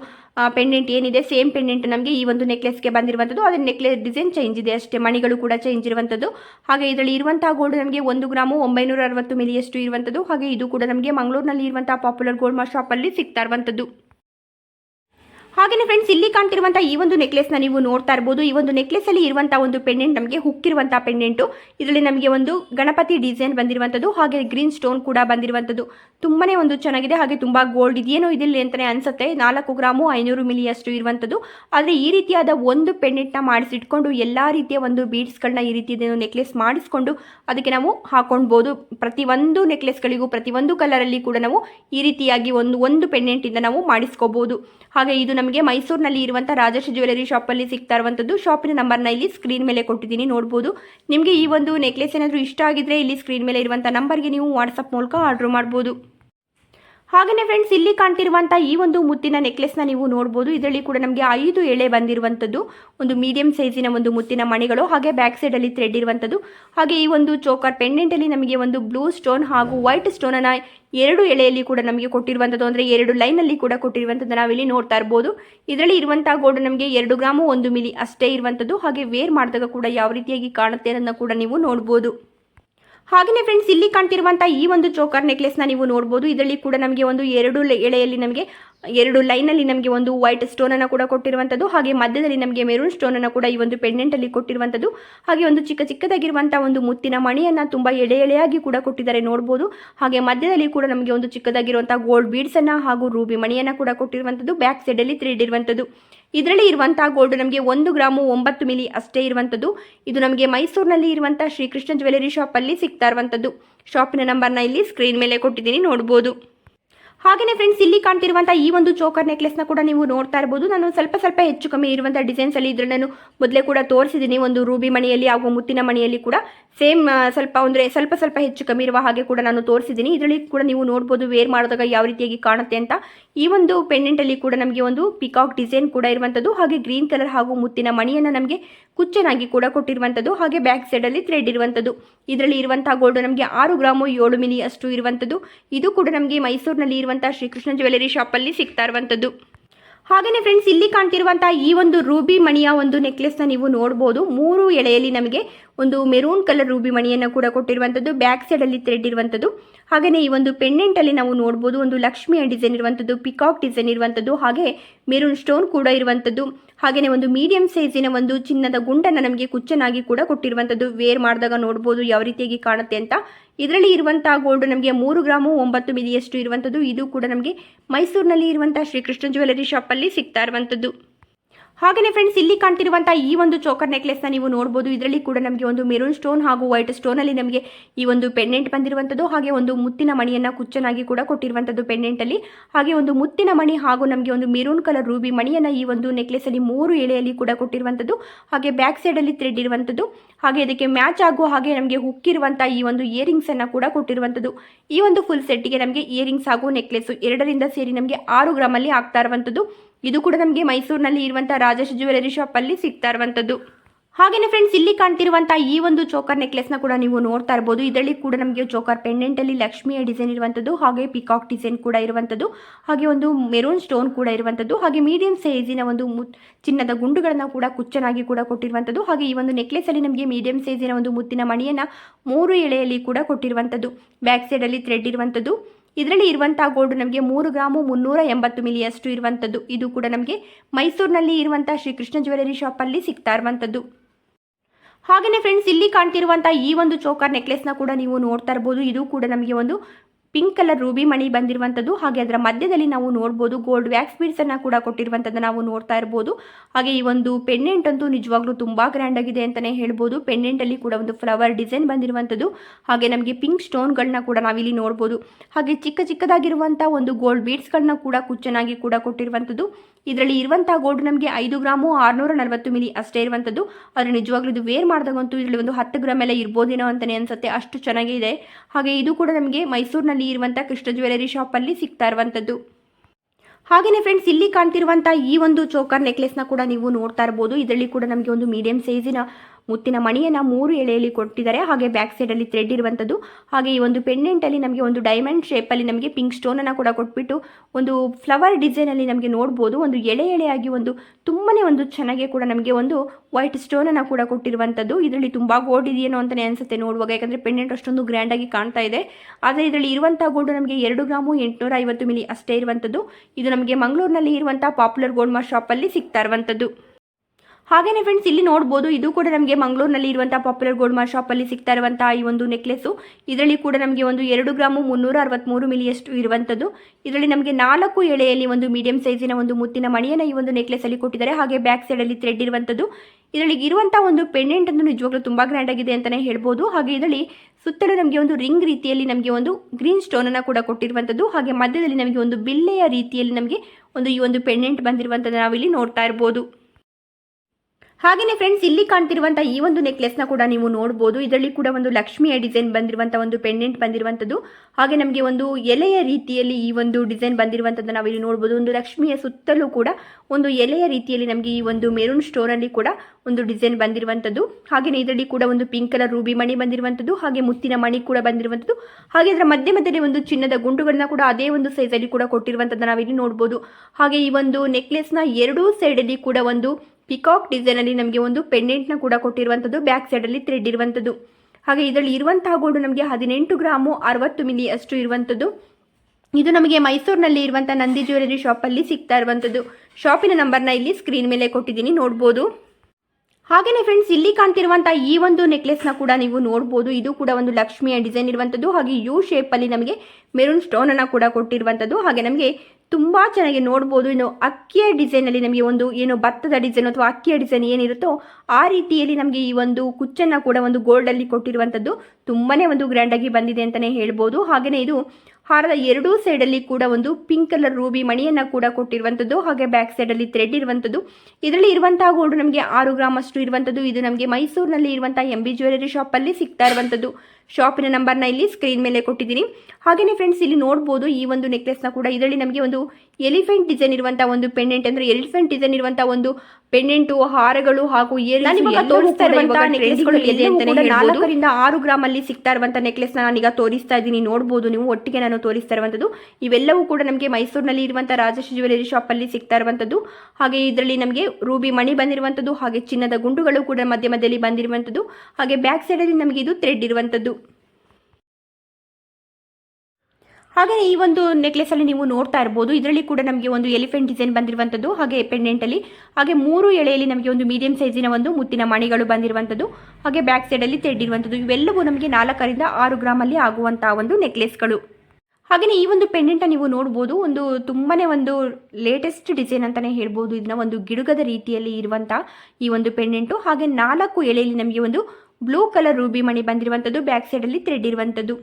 ಪೆಂಡೆಂಟ್ ಏನಿದೆ ಸೇಮ್ ಪೆಂಡೆಂಟ್ ನಮಗೆ ಈ ಒಂದು ನೆಕ್ಲೆಸ್ಗೆ ಬಂದಿರುವಂಥದ್ದು ಅದರ ನೆಕ್ಲೆಸ್ ಡಿಸೈನ್ ಚೇಂಜ್ ಇದೆ ಅಷ್ಟೇ. ಮಣಿಗಳು ಕೂಡ ಚೇಂಜ್ ಇರುವಂಥದ್ದು ಹಾಗೆ ಇದರಲ್ಲಿ ಇರುವಂಥ ಗೋಲ್ಡ್ ನಮಗೆ ಒಂದು ಗ್ರಾಮು ಒಂಬೈನೂರ ಅರವತ್ತು ಮಿಲಿಯಷ್ಟು ಇರುವಂಥದ್ದು ಹಾಗೆ ಇದು ಕೂಡ ನಮಗೆ ಮಂಗಳೂರಿನಲ್ಲಿ ಇರುವಂಥ ಪಾಪ್ಯುಲರ್ ಗೋಲ್ಡ್ ಮಾರ್ ಶಾಪಲ್ಲಿ ಸಿಗ್ತಾ ಇರುವಂಥದ್ದು ಹಾಗೆಯೇ ಫ್ರೆಂಡ್ಸ್ ಇಲ್ಲಿ ಕಾಣ್ತಿರುವಂಥ ಈ ಒಂದು ನೆಕ್ಲೆಸ್ನ ನೀವು ನೋಡ್ತಾ ಇರ್ಬೋದು. ಈ ಒಂದು ನೆಕ್ಲೆಸಲ್ಲಿ ಇರುವಂತಹ ಒಂದು ಪೆಂಡೆಂಟ್ ನಮಗೆ ಹುಕ್ಕಿರುವಂಥ ಪೆಂಡೆಂಟು ಇದರಲ್ಲಿ ನಮಗೆ ಒಂದು ಗಣಪತಿ ಡಿಸೈನ್ ಬಂದಿರುವಂಥದ್ದು ಹಾಗೆ ಗ್ರೀನ್ ಸ್ಟೋನ್ ಕೂಡ ಬಂದಿರುವಂಥದ್ದು ತುಂಬನೇ ಒಂದು ಚೆನ್ನಾಗಿದೆ, ಹಾಗೆ ತುಂಬ ಗೋಲ್ಡ್ ಇದೇನೋ ಇದಿಲ್ಲ ಅಂತಲೇ ಅನಿಸುತ್ತೆ. ನಾಲ್ಕು ಗ್ರಾಮು ಐನೂರು ಮಿಲಿಯಷ್ಟು ಇರುವಂಥದ್ದು ಆದರೆ ಈ ರೀತಿಯಾದ ಒಂದು ಪೆಂಡೆಂಟ್ನ ಮಾಡಿಸಿಟ್ಕೊಂಡು ಎಲ್ಲ ರೀತಿಯ ಒಂದು ಬೀಡ್ಸ್ಗಳನ್ನ ಈ ರೀತಿಯ ನೆಕ್ಲೆಸ್ ಮಾಡಿಸ್ಕೊಂಡು ಅದಕ್ಕೆ ನಾವು ಹಾಕೊಳ್ಬೋದು ಪ್ರತಿಯೊಂದು ನೆಕ್ಲೆಸ್ಗಳಿಗೂ ಪ್ರತಿಯೊಂದು ಕಲರಲ್ಲಿ ಕೂಡ ನಾವು ಈ ರೀತಿಯಾಗಿ ಒಂದು ಒಂದು ಪೆಂಡೆಂಟಿಂದ ನಾವು ಮಾಡಿಸ್ಕೋಬೋದು. ಹಾಗೆ ಇದು ನಮಗೆ ಮೈಸೂರಿನಲ್ಲಿ ಇರುವಂಥ ರಾಜೇಶ್ ಜ್ಯುವೆಲರಿ ಶಾಪಲ್ಲಿ ಸಿಗ್ತಾ ಇರುವಂಥದ್ದು ಶಾಪಿನ ನಂಬರ್ನ ಇಲ್ಲಿ ಸ್ಕ್ರೀನ್ ಮೇಲೆ ಕೊಟ್ಟಿದ್ದೀನಿ, ನೋಡ್ಬೋದು. ನಿಮಗೆ ಈ ಒಂದು ನೆಕ್ಲೆಸ್ ಏನಾದರೂ ಇಷ್ಟ ಆಗಿದ್ರೆ ಇಲ್ಲಿ ಸ್ಕ್ರೀನ್ ಮೇಲೆ ಇರುವಂಥ ನಂಬರ್ಗೆ ನೀವು ವಾಟ್ಸಪ್ ಮೂಲಕ ಆರ್ಡ್ರ್ ಮಾಡ್ಬೋದು. ಹಾಗೆಯೇ ಫ್ರೆಂಡ್ಸ್ ಇಲ್ಲಿ ಕಾಣ್ತಿರುವಂತಹ ಈ ಒಂದು ಮುತ್ತಿನ ನೆಕ್ಲೆಸ್ನ ನೀವು ನೋಡಬಹುದು ಇದರಲ್ಲಿ ಕೂಡ ನಮಗೆ ಐದು ಎಳೆ ಬಂದಿರುವಂಥದ್ದು ಒಂದು ಮೀಡಿಯಂ ಸೈಜಿನ ಒಂದು ಮುತ್ತಿನ ಮಣಿಗಳು, ಹಾಗೆ ಬ್ಯಾಕ್ ಸೈಡಲ್ಲಿ ಥ್ರೆಡ್ ಇರುವಂಥದ್ದು ಹಾಗೆ ಈ ಒಂದು ಚೋಕರ್ ಪೆಂಡೆಂಟಲ್ಲಿ ನಮಗೆ ಒಂದು ಬ್ಲೂ ಸ್ಟೋನ್ ಹಾಗೂ ವೈಟ್ ಸ್ಟೋನ್ ಅನ್ನ ಎರಡು ಎಳೆಯಲ್ಲಿ ಕೂಡ ನಮಗೆ ಕೊಟ್ಟಿರುವಂಥದ್ದು ಅಂದರೆ ಎರಡು ಲೈನಲ್ಲಿ ಕೂಡ ಕೊಟ್ಟಿರುವಂಥದ್ದು ನಾವಿಲ್ಲಿ ನೋಡ್ತಾ ಇರ್ಬೋದು. ಇದರಲ್ಲಿ ಇರುವಂಥ ಗೋಲ್ಡ್ ನಮಗೆ ಎರಡು ಗ್ರಾಮು, ಒಂದು ಮಿಲಿ ಅಷ್ಟೇ ಇರುವಂಥದ್ದು ಹಾಗೆ ವೇರ್ ಮಾಡಿದಾಗ ಕೂಡ ಯಾವ ರೀತಿಯಾಗಿ ಕಾಣುತ್ತೆ ಅನ್ನೋದನ್ನ ಕೂಡ ನೀವು ನೋಡ್ಬೋದು. ಹಾಗೆಯೇ ಫ್ರೆಂಡ್ಸ್ ಇಲ್ಲಿ ಕಾಣ್ತಿರುವಂತಹ ಈ ಒಂದು ಚೋಕರ್ ನೆಕ್ಲೆಸ್ನ ನೀವು ನೋಡಬಹುದು ಇದರಲ್ಲಿ ಕೂಡ ನಮಗೆ ಒಂದು ಎರಡು ಎಳೆಯಲ್ಲಿ ನಮಗೆ ಎರಡು ಲೈನಲ್ಲಿ ನಮಗೆ ಒಂದು ವೈಟ್ ಸ್ಟೋನನ್ನು ಕೂಡ ಕೊಟ್ಟಿರುವಂಥದ್ದು ಹಾಗೆ ಮಧ್ಯದಲ್ಲಿ ನಮಗೆ ಮೆರೂನ್ ಸ್ಟೋನನ್ನು ಕೂಡ ಈ ಒಂದು ಪೆಂಡೆಂಟಲ್ಲಿ ಕೊಟ್ಟಿರುವಂಥದ್ದು ಹಾಗೆ ಒಂದು ಚಿಕ್ಕ ಚಿಕ್ಕದಾಗಿರುವಂಥ ಒಂದು ಮುತ್ತಿನ ಮಣಿಯನ್ನು ತುಂಬ ಎಳೆ ಎಳೆಯಾಗಿ ಕೂಡ ಕೊಟ್ಟಿದ್ದಾರೆ ನೋಡ್ಬೋದು. ಹಾಗೆ ಮಧ್ಯದಲ್ಲಿ ಕೂಡ ನಮಗೆ ಒಂದು ಚಿಕ್ಕದಾಗಿರುವಂಥ ಗೋಲ್ಡ್ ಬೀಡ್ಸನ್ನು ಹಾಗೂ ರೂಬಿ ಮಣಿಯನ್ನು ಕೂಡ ಕೊಟ್ಟಿರುವಂಥದ್ದು ಬ್ಯಾಕ್ ಸೈಡಲ್ಲಿ ಥ್ರೆಡ್ ಇರುವಂಥದ್ದು ಇದರಲ್ಲಿ ಇರುವಂತಹ ಗೋಲ್ಡ್ ನಮಗೆ ಒಂದು ಗ್ರಾಮು ಒಂಬತ್ತು ಮಿಲಿ ಅಷ್ಟೇ ಇರುವಂಥದ್ದು ಇದು ನಮಗೆ ಮೈಸೂರಿನಲ್ಲಿ ಇರುವಂಥ ಶ್ರೀಕೃಷ್ಣ ಜ್ಯುವೆಲರಿ ಶಾಪಲ್ಲಿ ಸಿಗ್ತಾ ಇರುವಂಥದ್ದು ಶಾಪಿನ ನಂಬರ್ನ ಇಲ್ಲಿ ಸ್ಕ್ರೀನ್ ಮೇಲೆ ಕೊಟ್ಟಿದ್ದೀನಿ ನೋಡ್ಬೋದು. ಹಾಗೆಯೇ ಫ್ರೆಂಡ್ಸ್ ಇಲ್ಲಿ ಕಾಣ್ತಿರುವಂತಹ ಈ ಒಂದು ಚೋಕರ್ ನೆಕ್ಲೆಸ್ನ ಕೂಡ ನೀವು ನೋಡ್ತಾ ಇರಬಹುದು ನಾನು ಸ್ವಲ್ಪ ಸ್ವಲ್ಪ ಹೆಚ್ಚು ಕಮ್ಮಿ ಇರುವಂತಹ ಡಿಸೈನ್ಸ್ ಅಲ್ಲಿ ಇದ್ರೆ ನಾನು ಮೊದಲೇ ಕೂಡ ತೋರಿಸಿದ್ದೀನಿ ಒಂದು ರೂಬಿ ಮಣಿಯಲ್ಲಿ ಹಾಗೂ ಮುತ್ತಿನ ಮಣಿಯಲ್ಲಿ ಕೂಡ ಸೇಮ್ ಸ್ವಲ್ಪ ಅಂದರೆ ಸ್ವಲ್ಪ ಸ್ವಲ್ಪ ಹೆಚ್ಚು ಕಮ್ಮಿ ಇರುವ ಹಾಗೆ ಕೂಡ ನಾನು ತೋರಿಸಿದ್ದೀನಿ. ಇದರಲ್ಲಿ ಕೂಡ ನೀವು ನೋಡ್ಬೋದು ವೇರ್ ಮಾಡಿದಾಗ ಯಾವ ರೀತಿಯಾಗಿ ಕಾಣುತ್ತೆ ಅಂತ. ಈ ಒಂದು ಪೆಂಡೆಂಟಲ್ಲಿ ಕೂಡ ನಮಗೆ ಒಂದು ಪಿಕಾಕ್ ಡಿಸೈನ್ ಕೂಡ ಇರುವಂಥದ್ದು ಹಾಗೆ ಗ್ರೀನ್ ಕಲರ್ ಹಾಗೂ ಮುತ್ತಿನ ಮಣಿಯನ್ನು ನಮಗೆ ಕುಚ್ಚನಾಗಿ ಕೂಡ ಕೊಟ್ಟಿರುವಂಥದ್ದು ಹಾಗೆ ಬ್ಯಾಕ್ ಸೈಡಲ್ಲಿ ಥ್ರೆಡ್ ಇರುವಂಥದ್ದು ಇದರಲ್ಲಿ ಇರುವಂಥ ಗೋಲ್ಡ್ ನಮಗೆ ಆರು ಗ್ರಾಮು ಏಳು ಮಿಲಿ ಅಷ್ಟು ಇರುವಂಥದ್ದು ಇದು ಕೂಡ ನಮಗೆ ಮೈಸೂರಿನಲ್ಲಿ ಇರುವಂಥ ಶ್ರೀಕೃಷ್ಣ ಜ್ಯುವೆಲರಿ ಶಾಪಲ್ಲಿ ಸಿಗ್ತಾ ಇರುವಂಥದ್ದು ಹಾಗೆಯೇ ಫ್ರೆಂಡ್ಸ್ ಇಲ್ಲಿ ಕಾಣ್ತಿರುವಂತಹ ಈ ಒಂದು ರೂಬಿ ಮಣಿಯ ಒಂದು ನೆಕ್ಲೆಸ್ನ ನೀವು ನೋಡಬಹುದು ಮೂರು ಎಳೆಯಲ್ಲಿ ನಮಗೆ ಒಂದು ಮೆರೂನ್ ಕಲರ್ ರೂಬಿ ಮಣಿಯನ್ನು ಕೂಡ ಕೊಟ್ಟಿರುವಂಥದ್ದು ಬ್ಯಾಕ್ ಸೈಡಲ್ಲಿ ಥ್ರೆಡ್ ಇರುವಂಥದ್ದು. ಹಾಗೆಯೇ ಈ ಒಂದು ಪೆಂಡೆಂಟಲ್ಲಿ ನಾವು ನೋಡ್ಬೋದು, ಒಂದು ಲಕ್ಷ್ಮಿಯ ಡಿಸೈನ್ ಇರುವಂಥದ್ದು ಪಿಕಾಕ್ ಡಿಸೈನ್ ಇರುವಂಥದ್ದು, ಹಾಗೆ ಮೆರೂನ್ ಸ್ಟೋನ್ ಕೂಡ ಇರುವಂಥದ್ದು. ಹಾಗೆಯೇ ಒಂದು ಮೀಡಿಯಂ ಸೈಜಿನ ಒಂದು ಚಿನ್ನದ ಗುಂಡನ್ನು ನಮಗೆ ಕುಚ್ಚನಾಗಿ ಕೂಡ ಕೊಟ್ಟಿರುವಂಥದ್ದು ವೇರ್ ಮಾಡಿದಾಗ ನೋಡ್ಬೋದು ಯಾವ ರೀತಿಯಾಗಿ ಕಾಣುತ್ತೆ ಅಂತ. ಇದರಲ್ಲಿ ಇರುವಂತಹ ಗೋಲ್ಡ್ ನಮಗೆ ಮೂರು ಗ್ರಾಮು ಒಂಬತ್ತು ಮಿಲಿಯಷ್ಟು ಇರುವಂಥದ್ದು ಇದು ಕೂಡ ನಮಗೆ ಮೈಸೂರಿನಲ್ಲಿ ಇರುವಂತಹ ಶ್ರೀಕೃಷ್ಣ ಜ್ಯುವೆಲರಿ ಶಾಪಲ್ಲಿ ಸಿಗ್ತಾ ಇರುವಂಥದ್ದು ಹಾಗೆಯೇ ಫ್ರೆಂಡ್ಸ್ ಇಲ್ಲಿ ಕಾಣ್ತಿರುವಂತಹ ಈ ಒಂದು ಚೋಕರ್ ನೆಕ್ಲೆಸ್ನ ನೀವು ನೋಡಬಹುದು ಇದರಲ್ಲಿ ಕೂಡ ನಮಗೆ ಒಂದು ಮೆರೂನ್ ಸ್ಟೋನ್ ಹಾಗೂ ವೈಟ್ ಸ್ಟೋನ್ ಅಲ್ಲಿ ನಮಗೆ ಈ ಒಂದು ಪೆಂಡೆಂಟ್ ಬಂದಿರುವಂತದ್ದು, ಹಾಗೆ ಒಂದು ಮುತ್ತಿನ ಮಣಿಯನ್ನು ಕುಚ್ಚನಾಗಿ ಕೂಡ ಕೊಟ್ಟಿರುವಂಥದ್ದು ಪೆಂಡೆಂಟಲ್ಲಿ ಹಾಗೆ ಒಂದು ಮುತ್ತಿನ ಮಣಿ ಹಾಗೂ ನಮಗೆ ಒಂದು ಮೆರೂನ್ ಕಲರ್ ರೂಬಿ ಮಣಿಯನ್ನು ಈ ಒಂದು ನೆಕ್ಲೆಸಲ್ಲಿ ಮೂರು ಎಳೆಯಲ್ಲಿ ಕೂಡ ಕೊಟ್ಟಿರುವಂಥದ್ದು ಹಾಗೆ ಬ್ಯಾಕ್ ಸೈಡಲ್ಲಿ ಥ್ರೆಡ್ ಇರುವಂತದ್ದು. ಹಾಗೆ ಇದಕ್ಕೆ ಮ್ಯಾಚ್ ಆಗುವ ಹಾಗೆ ನಮಗೆ ಹುಕ್ಕಿರುವಂಥ ಈ ಒಂದು ಇಯರಿಂಗ್ಸ್ ಅನ್ನ ಕೂಡ ಕೊಟ್ಟಿರುವಂತದ್ದು. ಈ ಒಂದು ಫುಲ್ ಸೆಟ್ಗೆ ನಮಗೆ ಇಯರಿಂಗ್ಸ್ ಹಾಗೂ ನೆಕ್ಲೆಸ್ ಎರಡರಿಂದ ಸೇರಿ ನಮಗೆ ಆರು ಗ್ರಾಮಲ್ಲಿ ಆಗ್ತಾ ಇರುವಂಥದ್ದು ಇದು ಕೂಡ ನಮಗೆ ಮೈಸೂರಿನಲ್ಲಿ ಇರುವಂಥ ರಾಜೇಶ್ ಜ್ಯುವೆಲರಿ ಶಾಪಲ್ಲಿ ಸಿಗ್ತಾ ಇರುವಂಥದ್ದು ಹಾಗೆಯೇ ಫ್ರೆಂಡ್ಸ್ ಇಲ್ಲಿ ಕಾಣ್ತಿರುವಂಥ ಈ ಒಂದು ಚೋಕರ್ ನೆಕ್ಲೆಸ್ನ ಕೂಡ ನೀವು ನೋಡ್ತಾ ಇರ್ಬೋದು. ಇದರಲ್ಲಿ ಕೂಡ ನಮಗೆ ಚೋಕರ್ ಪೆಂಡೆಂಟಲ್ಲಿ ಲಕ್ಷ್ಮಿಯ ಡಿಸೈನ್ ಇರುವಂಥದ್ದು ಹಾಗೆ ಪಿಕಾಕ್ ಡಿಸೈನ್ ಕೂಡ ಇರುವಂಥದ್ದು ಹಾಗೆ ಒಂದು ಮೆರೂನ್ ಸ್ಟೋನ್ ಕೂಡ ಇರುವಂಥದ್ದು ಹಾಗೆ ಮೀಡಿಯಂ ಸೈಜಿನ ಒಂದು ಚಿನ್ನದ ಗುಂಡುಗಳನ್ನು ಕೂಡ ಕುಚ್ಚನಾಗಿ ಕೂಡ ಕೊಟ್ಟಿರುವಂಥದ್ದು ಹಾಗೆ ಈ ಒಂದು ನೆಕ್ಲೆಸಲ್ಲಿ ನಮಗೆ ಮೀಡಿಯಂ ಸೈಜಿನ ಒಂದು ಮುತ್ತಿನ ಮಣಿಯನ್ನು ಮೂರು ಎಳೆಯಲ್ಲಿ ಕೂಡ ಕೊಟ್ಟಿರುವಂಥದ್ದು ಬ್ಯಾಕ್ ಸೈಡಲ್ಲಿ ಥ್ರೆಡ್ ಇರುವಂಥದ್ದು ಇದರಲ್ಲಿ ಇರುವಂತಹ ಗೋಲ್ಡ್ ನಮಗೆ ಮೂರು ಗ್ರಾಮು ಮುನ್ನೂರ ಎಂಬತ್ತು ಮಿಲಿಯಷ್ಟು ಇರುವಂಥದ್ದು. ಇದು ಕೂಡ ನಮಗೆ ಮೈಸೂರಿನಲ್ಲಿ ಇರುವಂಥ ಶ್ರೀಕೃಷ್ಣ ಜ್ಯುವೆಲರಿ ಶಾಪಲ್ಲಿ ಸಿಗ್ತಾ ಇರುವಂಥದ್ದು. ಹಾಗೆಯೇ ಫ್ರೆಂಡ್ಸ್ ಇಲ್ಲಿ ಕಾಣ್ತಿರುವಂಥ ಈ ಒಂದು ಚೋಕರ್ ನೆಕ್ಲೆಸ್ನ ಕೂಡ ನೀವು ನೋಡ್ತಾ ಇರ್ಬೋದು. ಇದು ಕೂಡ ನಮಗೆ ಒಂದು ಪಿಂಕ್ ಕಲರ್ ರೂಬಿ ಮಣಿ ಬಂದಿರುವಂಥದ್ದು ಹಾಗೆ ಅದರ ಮಧ್ಯದಲ್ಲಿ ನಾವು ನೋಡ್ಬೋದು ಗೋಲ್ಡ್ ವ್ಯಾಕ್ಸ್ ಬೀಡ್ಸನ್ನು ಕೂಡ ಕೊಟ್ಟಿರುವಂಥದ್ದು ನಾವು ನೋಡ್ತಾ ಇರ್ಬೋದು. ಹಾಗೆ ಈ ಒಂದು ಪೆಂಡೆಂಟ್ ಅಂತೂ ನಿಜವಾಗ್ಲೂ ತುಂಬಾ ಗ್ರ್ಯಾಂಡ್ ಆಗಿದೆ ಅಂತಲೇ ಹೇಳ್ಬೋದು. ಪೆಂಡೆಂಟಲ್ಲಿ ಕೂಡ ಒಂದು ಫ್ಲವರ್ ಡಿಸೈನ್ ಬಂದಿರುವಂಥದ್ದು ಹಾಗೆ ನಮಗೆ ಪಿಂಕ್ ಸ್ಟೋನ್ ಗಳನ್ನ ಕೂಡ ನಾವಿಲ್ಲಿ ನೋಡ್ಬೋದು. ಹಾಗೆ ಚಿಕ್ಕ ಚಿಕ್ಕದಾಗಿರುವಂತಹ ಒಂದು ಗೋಲ್ಡ್ ಬೀಡ್ಸ್ ಗಳನ್ನ ಕೂಡ ಕುಚ್ಚನಾಗಿ ಕೂಡ ಕೊಟ್ಟಿರುವಂಥದ್ದು ಇದರಲ್ಲಿ ಇರುವಂತಹ ಗೋಲ್ಡ್ ನಮಗೆ ಐದು ಗ್ರಾಮು ಆರ್ನೂರ ನಲವತ್ತು ಮಿಲಿ ಅಷ್ಟೇ ಇರುವಂಥದ್ದು ಆದ್ರೆ ನಿಜವಾಗ್ಲೂ ಇದು ವೇರ್ ಮಾಡಿದಾಗಂತೂ ಇದರಲ್ಲಿ ಒಂದು ಹತ್ತು ಗ್ರಾಮ್ ಎಲ್ಲ ಇರ್ಬೋದೇನೋ ಅಂತಾನೆ ಅನ್ಸುತ್ತೆ. ಅಷ್ಟು ಚೆನ್ನಾಗಿದೆ. ಹಾಗೆ ಇದು ಕೂಡ ನಮಗೆ ಮೈಸೂರಿನಲ್ಲಿ ಇರುವಂಥ ಕೃಷ್ಣ ಜ್ಯುವೆಲರಿ ಶಾಪಲ್ಲಿ ಸಿಗ್ತಾ ಇರುವಂಥದ್ದು ಹಾಗೆಯೇ ಫ್ರೆಂಡ್ಸ್ ಇಲ್ಲಿ ಕಾಣ್ತಿರುವಂಥ ಈ ಒಂದು ಚೋಕರ್ ನೆಕ್ಲೆಸ್ನ ಕೂಡ ನೀವು ನೋಡ್ತಾ ಇರ್ಬೋದು. ಇದರಲ್ಲಿ ಕೂಡ ನಮಗೆ ಒಂದು ಮೀಡಿಯಂ ಸೈಜಿನ ಮುತ್ತಿನ ಮಣಿಯನ್ನು ಮೂರು ಎಳೆಯಲ್ಲಿ ಕೊಟ್ಟಿದ್ದಾರೆ. ಹಾಗೆ ಬ್ಯಾಕ್ ಸೈಡಲ್ಲಿ ಥ್ರೆಡ್ ಇರುವಂಥದ್ದು ಹಾಗೆ ಈ ಒಂದು ಪೆಂಡೆಂಟಲ್ಲಿ ನಮಗೆ ಒಂದು ಡೈಮಂಡ್ ಶೇಪಲ್ಲಿ ನಮಗೆ ಪಿಂಕ್ ಸ್ಟೋನನ್ನು ಕೂಡ ಕೊಟ್ಬಿಟ್ಟು ಒಂದು ಫ್ಲವರ್ ಡಿಸೈನಲ್ಲಿ ನಮಗೆ ನೋಡ್ಬೋದು. ಒಂದು ಎಳೆ ಎಳೆಯಾಗಿ ಒಂದು ತುಂಬಾ ಒಂದು ಚೆನ್ನಾಗಿ ಕೂಡ ನಮಗೆ ಒಂದು ವೈಟ್ ಸ್ಟೋನನ್ನು ಕೂಡ ಕೊಟ್ಟಿರುವಂಥದ್ದು ಇದರಲ್ಲಿ ತುಂಬ ಗೋಲ್ಡ್ ಇದೆಯೇನೋ ಅಂತಲೇ ಅನಿಸುತ್ತೆ ನೋಡುವಾಗ. ಯಾಕಂದರೆ ಪೆಂಡೆಂಟ್ ಅಷ್ಟೊಂದು ಗ್ರ್ಯಾಂಡಾಗಿ ಕಾಣ್ತಾ ಇದೆ. ಆದರೆ ಇದರಲ್ಲಿ ಇರುವಂಥ ಗೋಲ್ಡ್ ನಮಗೆ ಎರಡು ಗ್ರಾಮು ಎಂಟುನೂರ ಐವತ್ತು ಮಿಲಿ ಅಷ್ಟೇ ಇರುವಂಥದ್ದು ಇದು ನಮಗೆ ಮಂಗಳೂರಿನಲ್ಲಿ ಇರುವಂಥ ಪಾಪ್ಯುಲರ್ ಗೋಲ್ಡ್ ಮಾರ್ ಶಾಪಲ್ಲಿ ಸಿಗ್ತಾ ಇರುವಂಥದ್ದು ಹಾಗೆಯೇ ಫ್ರೆಂಡ್ಸ್ ಇಲ್ಲಿ ನೋಡ್ಬೋದು, ಇದು ಕೂಡ ನಮಗೆ ಮಂಗಳೂರಿನಲ್ಲಿ ಇರುವಂತಹ ಪಾಪ್ಯುಲರ್ ಗೋಲ್ಡ್ ಶಾಪ್ ಅಲ್ಲಿ ಸಿಗ್ತಾ ಇರುವಂತಹ ಈ ಒಂದು ನೆಕ್ಲೆಸ್ಸು ಇದರಲ್ಲಿ ಕೂಡ ನಮಗೆ ಒಂದು ಎರಡು ಗ್ರಾಮು ಮುನ್ನೂರ ಅರವತ್ತ್ಮೂರು ಮಿಲಿಯಷ್ಟು ಇರುವಂಥದ್ದು ಇದರಲ್ಲಿ ನಮಗೆ ನಾಲ್ಕು ಎಳೆಯಲ್ಲಿ ಒಂದು ಮೀಡಿಯಂ ಸೈಜಿನ ಒಂದು ಮುತ್ತಿನ ಮಣಿಯನ್ನು ಈ ಒಂದು ನೆಕ್ಲೆಸಲ್ಲಿ ಕೊಟ್ಟಿದ್ದಾರೆ. ಹಾಗೆ ಬ್ಯಾಕ್ ಸೈಡಲ್ಲಿ ಥ್ರೆಡ್ ಇರುವಂಥದ್ದು ಇದರಲ್ಲಿ ಇರುವಂಥ ಒಂದು ಪೆಂಡೆಂಟ್ ಅನ್ನು ನಿಜವಾಗ್ಲೂ ತುಂಬ ಗ್ರ್ಯಾಂಡ್ ಆಗಿದೆ ಅಂತಲೇ ಹೇಳ್ಬೋದು. ಹಾಗೆ ಇದರಲ್ಲಿ ಸುತ್ತಲೂ ನಮಗೆ ಒಂದು ರಿಂಗ್ ರೀತಿಯಲ್ಲಿ ನಮಗೆ ಒಂದು ಗ್ರೀನ್ ಸ್ಟೋನ್ ಅನ್ನು ಕೂಡ ಕೊಟ್ಟಿರುವಂಥದ್ದು ಹಾಗೆ ಮಧ್ಯದಲ್ಲಿ ನಮಗೆ ಒಂದು ಬಿಲ್ಲೆಯ ರೀತಿಯಲ್ಲಿ ನಮಗೆ ಒಂದು ಈ ಒಂದು ಪೆಂಡೆಂಟ್ ಬಂದಿರುವಂಥದ್ದು ನಾವಿಲ್ಲಿ ನೋಡ್ತಾ ಇರ್ಬೋದು. ಹಾಗೆಯೇ ಫ್ರೆಂಡ್ಸ್ ಇಲ್ಲಿ ಕಾಣ್ತಿರುವಂಥ ಈ ಒಂದು ನೆಕ್ಲೆಸ್ನ ಕೂಡ ನೀವು ನೋಡಬಹುದು ಇದರಲ್ಲಿ ಕೂಡ ಒಂದು ಲಕ್ಷ್ಮಿಯ ಡಿಸೈನ್ ಬಂದಿರುವಂತಹ ಒಂದು ಪೆಂಡೆಂಟ್ ಬಂದಿರುವಂಥದ್ದು ಹಾಗೆ ನಮಗೆ ಒಂದು ಎಲೆಯ ರೀತಿಯಲ್ಲಿ ಈ ಒಂದು ಡಿಸೈನ್ ಬಂದಿರುವಂಥದ್ದು ನಾವಿಲ್ಲಿ ನೋಡಬಹುದು ಒಂದು ಲಕ್ಷ್ಮಿಯ ಸುತ್ತಲೂ ಕೂಡ ಒಂದು ಎಲೆಯ ರೀತಿಯಲ್ಲಿ ನಮಗೆ ಈ ಒಂದು ಮೆರೂನ್ ಸ್ಟೋರ್ ಅಲ್ಲಿ ಕೂಡ ಒಂದು ಡಿಸೈನ್ ಬಂದಿರುವಂಥದ್ದು ಹಾಗೆಯೇ ಇದರಲ್ಲಿ ಕೂಡ ಒಂದು ಪಿಂಕ್ ಕಲರ್ ರೂಬಿ ಮಣಿ ಬಂದಿರುವಂಥದ್ದು ಹಾಗೆ ಮುತ್ತಿನ ಮಣಿ ಕೂಡ ಬಂದಿರುವಂಥದ್ದು ಹಾಗೆ ಅದರ ಮಧ್ಯ ಮಧ್ಯದಲ್ಲಿ ಒಂದು ಚಿನ್ನದ ಗುಂಡುಗಳನ್ನ ಕೂಡ ಅದೇ ಒಂದು ಸೈಜಲ್ಲಿ ಕೂಡ ಕೊಟ್ಟಿರುವಂಥದ್ದು ನಾವಿಲ್ಲಿ ನೋಡಬಹುದು ಹಾಗೆ ಈ ಒಂದು ನೆಕ್ಲೆಸ್ನ ಎರಡೂ ಸೈಡಲ್ಲಿ ಕೂಡ ಒಂದು ಪಿಕಾಕ್ ಡಿಸೈನಲ್ಲಿ ನಮಗೆ ಒಂದು ಪೆಂಡೆಂಟ್ನ ಕೂಡ ಕೊಟ್ಟಿರುವಂಥದ್ದು ಬ್ಯಾಕ್ ಸೈಡಲ್ಲಿ ಥ್ರೆಡ್ ಇರುವಂಥದ್ದು ಹಾಗೆ ಇದರಲ್ಲಿ ಇರುವಂತಹ ಗೋಲ್ಡ್ ನಮಗೆ ಹದಿನೆಂಟು ಗ್ರಾಮು ಅರವತ್ತು ಮಿಲಿ ಅಷ್ಟು ಇರುವಂಥದ್ದು ಇದು ನಮಗೆ ಮೈಸೂರಿನಲ್ಲಿ ಇರುವಂಥ ನಂದಿ ಜ್ಯುವೆಲರಿ ಶಾಪಲ್ಲಿ ಸಿಗ್ತಾ ಇರುವಂಥದ್ದು ಶಾಪಿನ ನಂಬರ್ನ ಇಲ್ಲಿ ಸ್ಕ್ರೀನ್ ಮೇಲೆ ಕೊಟ್ಟಿದ್ದೀನಿ, ನೋಡ್ಬೋದು. ಹಾಗೆಯೇ ಫ್ರೆಂಡ್ಸ್ ಇಲ್ಲಿ ಕಾಣ್ತಿರುವಂಥ ಈ ಒಂದು ನೆಕ್ಲೆಸ್ನ ಕೂಡ ನೀವು ನೋಡ್ಬೋದು. ಇದು ಕೂಡ ಒಂದು ಲಕ್ಷ್ಮಿಯ ಡಿಸೈನ್ ಇರುವಂಥದ್ದು ಹಾಗೆ ಯು ಶೇಪಲ್ಲಿ ನಮಗೆ ಮೆರೂನ್ ಸ್ಟೋನನ್ನು ಕೂಡ ಕೊಟ್ಟಿರುವಂಥದ್ದು ಹಾಗೆ ನಮಗೆ ತುಂಬ ಚೆನ್ನಾಗಿ ನೋಡ್ಬೋದು. ಇನ್ನು ಅಕ್ಕಿಯ ಡಿಸೈನಲ್ಲಿ ನಮಗೆ ಒಂದು ಏನು ಭತ್ತದ ಡಿಸೈನ್ ಅಥವಾ ಅಕ್ಕಿಯ ಡಿಸೈನ್ ಏನಿರುತ್ತೋ ಆ ರೀತಿಯಲ್ಲಿ ನಮಗೆ ಈ ಒಂದು ಕುಚ್ಚನ್ನು ಕೂಡ ಒಂದು ಗೋಲ್ಡಲ್ಲಿ ಕೊಟ್ಟಿರುವಂಥದ್ದು ತುಂಬಾ ಒಂದು ಗ್ರ್ಯಾಂಡಾಗಿ ಬಂದಿದೆ ಅಂತಲೇ ಹೇಳ್ಬೋದು. ಹಾಗೆಯೇ ಇದು ಹಾರದ ಎರಡೂ ಸೈಡಲ್ಲಿ ಕೂಡ ಒಂದು ಪಿಂಕ್ ಕಲರ್ ರೂಬಿ ಮಣಿಯನ್ನು ಕೂಡ ಕೊಟ್ಟಿರುವಂಥದ್ದು, ಹಾಗೆ ಬ್ಯಾಕ್ ಸೈಡಲ್ಲಿ ಥ್ರೆಡ್ ಇರುವಂಥದ್ದು. ಇದರಲ್ಲಿ ಇರುವಂತಹ ಗೋಲ್ಡ್ ನಮಗೆ ಆರು ಗ್ರಾಮ್ ಅಷ್ಟು ಇರುವಂಥದ್ದು. ಇದು ನಮಗೆ ಮೈಸೂರಿನಲ್ಲಿ ಇರುವಂತಹ ಎಂ ಬಿ ಜ್ಯುವೆಲರಿ ಶಾಪಲ್ಲಿ ಸಿಗ್ತಾ ಇರುವಂಥದ್ದು. ಶಾಪಿನ ನಂಬರ್ನ ಇಲ್ಲಿ ಸ್ಕ್ರೀನ್ ಮೇಲೆ ಕೊಟ್ಟಿದ್ದೀನಿ. ಹಾಗೆಯೇ ಫ್ರೆಂಡ್ಸ್ ಇಲ್ಲಿ ನೋಡ್ಬೋದು ಈ ಒಂದು ನೆಕ್ಲೆಸ್ನ ಕೂಡ. ಇದರಲ್ಲಿ ನಮಗೆ ಒಂದು ಎಲಿಫೆಂಟ್ ಡಿಸೈನ್ ಇರುವಂಥ ಒಂದು ಪೆಂಡೆಂಟ್ ಅಂದ್ರೆ ಎಲಿಫೆಂಟ್ ಡಿಸೈನ್ ಇರುವಂತಹ ಒಂದು ಪೆಂಡೆಂಟು ಹಾರಗಳು ಹಾಗೂ ತೋರಿಸ್ತಾ. ನಾಲ್ಕರಿಂದ ಆರು ಗ್ರಾಮ್ ಅಲ್ಲಿ ಸಿಗ್ತಾ ಇರುವಂತಹ ನೆಕ್ಲೆಸ್ ನಾನೀಗ ತೋರಿಸ್ತಾ ಇದ್ದೀನಿ. ನೋಡಬಹುದು ನೀವು ಒಟ್ಟಿಗೆ ನಾನು ತೋರಿಸ್ತಾ ಇರುವಂತದ್ದು. ಇವೆಲ್ಲವೂ ಕೂಡ ನಮಗೆ ಮೈಸೂರಿನಲ್ಲಿ ಇರುವಂತಹ ರಾಜೇಶ್ ಜ್ಯುವೆಲರಿ ಶಾಪ್ ಅಲ್ಲಿ ಸಿಗ್ತಾ ಇರುವಂತದ್ದು. ಹಾಗೆ ಇದರಲ್ಲಿ ನಮಗೆ ರೂಬಿ ಮಣಿ ಬಂದಿರುವಂತದ್ದು ಹಾಗೆ ಚಿನ್ನದ ಗುಂಡುಗಳು ಕೂಡ ಮಧ್ಯ ಮಧ್ಯದಲ್ಲಿ ಬಂದಿರುವಂತದ್ದು. ಹಾಗೆ ಬ್ಯಾಕ್ ಸೈಡ್ ಅಲ್ಲಿ ನಮಗೆ ಇದು ಥ್ರೆಡ್ ಇರುವಂತದ್ದು. ಹಾಗೆ ಈ ಒಂದು ನೆಕ್ಲೆಸ್ ಅಲ್ಲಿ ನೀವು ನೋಡ್ತಾ ಇರ್ಬೋದು. ಇದರಲ್ಲಿ ಕೂಡ ನಮಗೆ ಒಂದು ಎಲಿಫೆಂಟ್ ಡಿಸೈನ್ ಬಂದಿರುವಂಥದ್ದು, ಹಾಗೆ ಪೆಂಡೆಂಟ್ ಅಲ್ಲಿ. ಹಾಗೆ ಮೂರು ಎಳೆಯಲ್ಲಿ ನಮಗೆ ಒಂದು ಮೀಡಿಯಂ ಸೈಜಿನ ಒಂದು ಮುತ್ತಿನ ಮಣಿಗಳು ಬಂದಿರುವಂಥದ್ದು, ಹಾಗೆ ಬ್ಯಾಕ್ ಸೈಡ್ ಅಲ್ಲಿ ಥ್ರೆಡ್ ಇರುವಂಥದ್ದು ಇವೆಲ್ಲವೂ ನಮಗೆ ನಾಲ್ಕರಿಂದ ಆರು ಗ್ರಾಮ್ ಅಲ್ಲಿ ಆಗುವಂತಹ ಒಂದು ನೆಕ್ಲೆಸ್ಗಳು ಹಾಗೆಯೇ ಈ ಒಂದು ಪೆಂಡೆಂಟ್ ನೀವು ನೋಡ್ಬೋದು, ಒಂದು ತುಂಬಾನೇ ಒಂದು ಲೇಟೆಸ್ಟ್ ಡಿಸೈನ್ ಅಂತಾನೆ ಹೇಳ್ಬೋದು. ಇದನ್ನ ಒಂದು ಗಿಡುಗದ ರೀತಿಯಲ್ಲಿ ಇರುವಂತ ಈ ಒಂದು ಪೆಂಡೆಂಟು ಹಾಗೆ ನಾಲ್ಕು ಎಳೆಯಲ್ಲಿ ನಮಗೆ ಒಂದು ಬ್ಲೂ ಕಲರ್ ರೂಬಿ ಮಣಿ ಬಂದಿರುವಂಥದ್ದು ಬ್ಯಾಕ್ ಸೈಡಲ್ಲಿ ಥ್ರೆಡ್ ಇರುವಂಥದ್ದು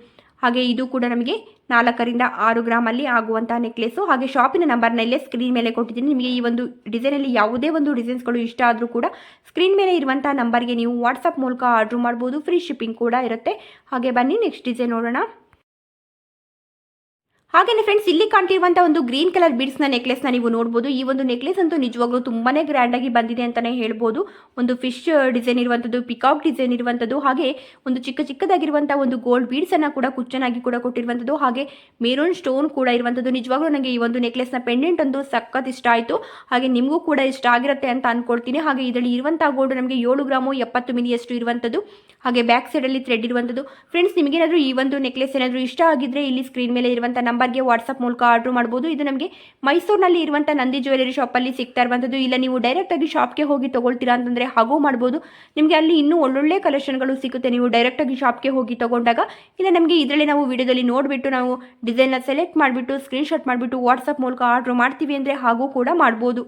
ಹಾಗೆ ಇದು ಕೂಡ ನಮಗೆ ನಾಲ್ಕರಿಂದ ಆರು ಗ್ರಾಮಲ್ಲಿ ಆಗುವಂತಹ ನೆಕ್ಲೆಸ್ಸು ಹಾಗೆ ಶಾಪಿನ ನಂಬರ್ನ ಇಲ್ಲೇ ಸ್ಕ್ರೀನ್ ಮೇಲೆ ಕೊಟ್ಟಿದ್ದೀನಿ. ನಿಮಗೆ ಈ ಒಂದು ಡಿಸೈನಲ್ಲಿ ಯಾವುದೇ ಒಂದು ಡಿಸೈನ್ಸ್ಗಳು ಇಷ್ಟ ಆದರೂ ಕೂಡ ಸ್ಕ್ರೀನ್ ಮೇಲೆ ಇರುವಂತಹ ನಂಬರ್ಗೆ ನೀವು ವಾಟ್ಸಪ್ ಮೂಲಕ ಆರ್ಡ್ರ್ ಮಾಡ್ಬೋದು. ಫ್ರೀ ಶಿಪ್ಪಿಂಗ್ ಕೂಡ ಇರುತ್ತೆ. ಹಾಗೆ ಬನ್ನಿ ನೆಕ್ಸ್ಟ್ ಡಿಸೈನ್ ನೋಡೋಣ. ಹಾಗೆಯೇ ಫ್ರೆಂಡ್ಸ್ ಇಲ್ಲಿ ಕಾಣ್ತಿರುವಂತ ಒಂದು ಗ್ರೀನ್ ಕಲರ್ ಬೀಡ್ಸ್ನ ನೆಕ್ಲೆಸ್ನ ನೀವು ನೋಡಬಹುದು ಈ ಒಂದು ನೆಕ್ಲೆಸ್ ಅಂತೂ ನಿಜವಾಗ್ಲೂ ತುಂಬಾನೇ ಗ್ರ್ಯಾಂಡ್ ಆಗಿ ಬಂದಿದೆ ಅಂತಾನೆ ಹೇಳ್ಬೋದು. ಒಂದು ಫಿಶ್ ಡಿಸೈನ್ ಇರುವಂತದ್ದು ಪಿಕಾಕ್ ಡಿಸೈನ್ ಇರುವಂತದ್ದು, ಹಾಗೆ ಒಂದು ಚಿಕ್ಕ ಚಿಕ್ಕದಾಗಿರುವಂಥ ಒಂದು ಗೋಲ್ಡ್ ಬೀಡ್ಸ್ ಅನ್ನ ಕೂಡ ಕುಚ್ಚನಾಗಿ ಕೂಡ ಕೊಟ್ಟಿರುವಂತದ್ದು, ಹಾಗೆ ಮೇರೋನ್ ಸ್ಟೋನ್ ಕೂಡ ಇರುವಂತದ್ದು. ನಿಜವಾಗ್ಲೂ ನನಗೆ ಈ ಒಂದು ನೆಕ್ಲೆಸ್ನ ಪೆಂಡೆಂಟ್ ಒಂದು ಸಖತ್ ಇಷ್ಟ ಆಯಿತು. ಹಾಗೆ ನಿಮಗೂ ಕೂಡ ಇಷ್ಟ ಆಗಿರುತ್ತೆ ಅಂತ ಅನ್ಕೊಳ್ತೀನಿ. ಹಾಗೆ ಇದರಲ್ಲಿ ಇರುವಂತಹ ಗೋಲ್ಡ್ ನಮಗೆ ಏಳು ಗ್ರಾಮು ಎಪ್ಪತ್ತು ಮಿಲಿಯಷ್ಟು ಇರುವಂಥದ್ದು ಹಾಗೆ ಬ್ಯಾಕ್ ಸೈಡ್ ಅಲ್ಲಿ ಥ್ರೆಡ್ ಇರುವಂಥದ್ದು ಫ್ರೆಂಡ್ಸ್ ನಿಮಗೇನಾದರೂ ಈ ಒಂದು ನೆಕ್ಲೆಸ್ ಏನಾದರೂ ಇಷ್ಟ ಆಗಿದ್ರೆ ಇಲ್ಲಿ ಸ್ಕ್ರೀನ್ ಮೇಲೆ ಇರುವಂಥ ನಂಬರ್ಗೆ ವಾಟ್ಸಪ್ ಮೂಲಕ ಆರ್ಡ್ರ್ ಮಾಡ್ಬೋದು. ಇದು ನಮಗೆ ಮೈಸೂರಿನಲ್ಲಿ ಇರುವಂಥ ನಂದಿ ಜ್ಯುವೆಲರಿ ಶಾಪಲ್ಲಿ ಸಿಗ್ತಾ ಇರುವಂಥದ್ದು. ಇಲ್ಲ, ನೀವು ಡೈರೆಕ್ಟಾಗಿ ಶಾಪ್ಗೆ ಹೋಗಿ ತೊಗೊಳ್ತೀರಾ ಅಂತಂದರೆ ಹಾಗೂ ಮಾಡ್ಬೋದು. ನಿಮಗೆ ಅಲ್ಲಿ ಇನ್ನೂ ಒಳ್ಳೊಳ್ಳೆ ಕಲೆಕ್ಷನ್ಗಳು ಸಿಗುತ್ತೆ. ನೀವು ಡೈರೆಕ್ಟಾಗಿ ಶಾಪ್ಗೆ ಹೋಗಿ ತೊಗೊಂಡಾಗ ಇಲ್ಲ, ನಮಗೆ ಇದರಲ್ಲಿ ನಾವು ವಿಡಿಯೋದಲ್ಲಿ ನೋಡಿಬಿಟ್ಟು ನಾವು ಡಿಸೈನ್ನ ಸೆಲೆಕ್ಟ್ ಮಾಡಿಬಿಟ್ಟು ಸ್ಕ್ರೀನ್ಶಾಟ್ ಮಾಡಿಬಿಟ್ಟು ವಾಟ್ಸಪ್ ಮೂಲಕ ಆರ್ಡ್ರ್ ಮಾಡ್ತೀವಿ ಅಂದರೆ ಹಾಗೂ ಕೂಡ ಮಾಡ್ಬೋದು.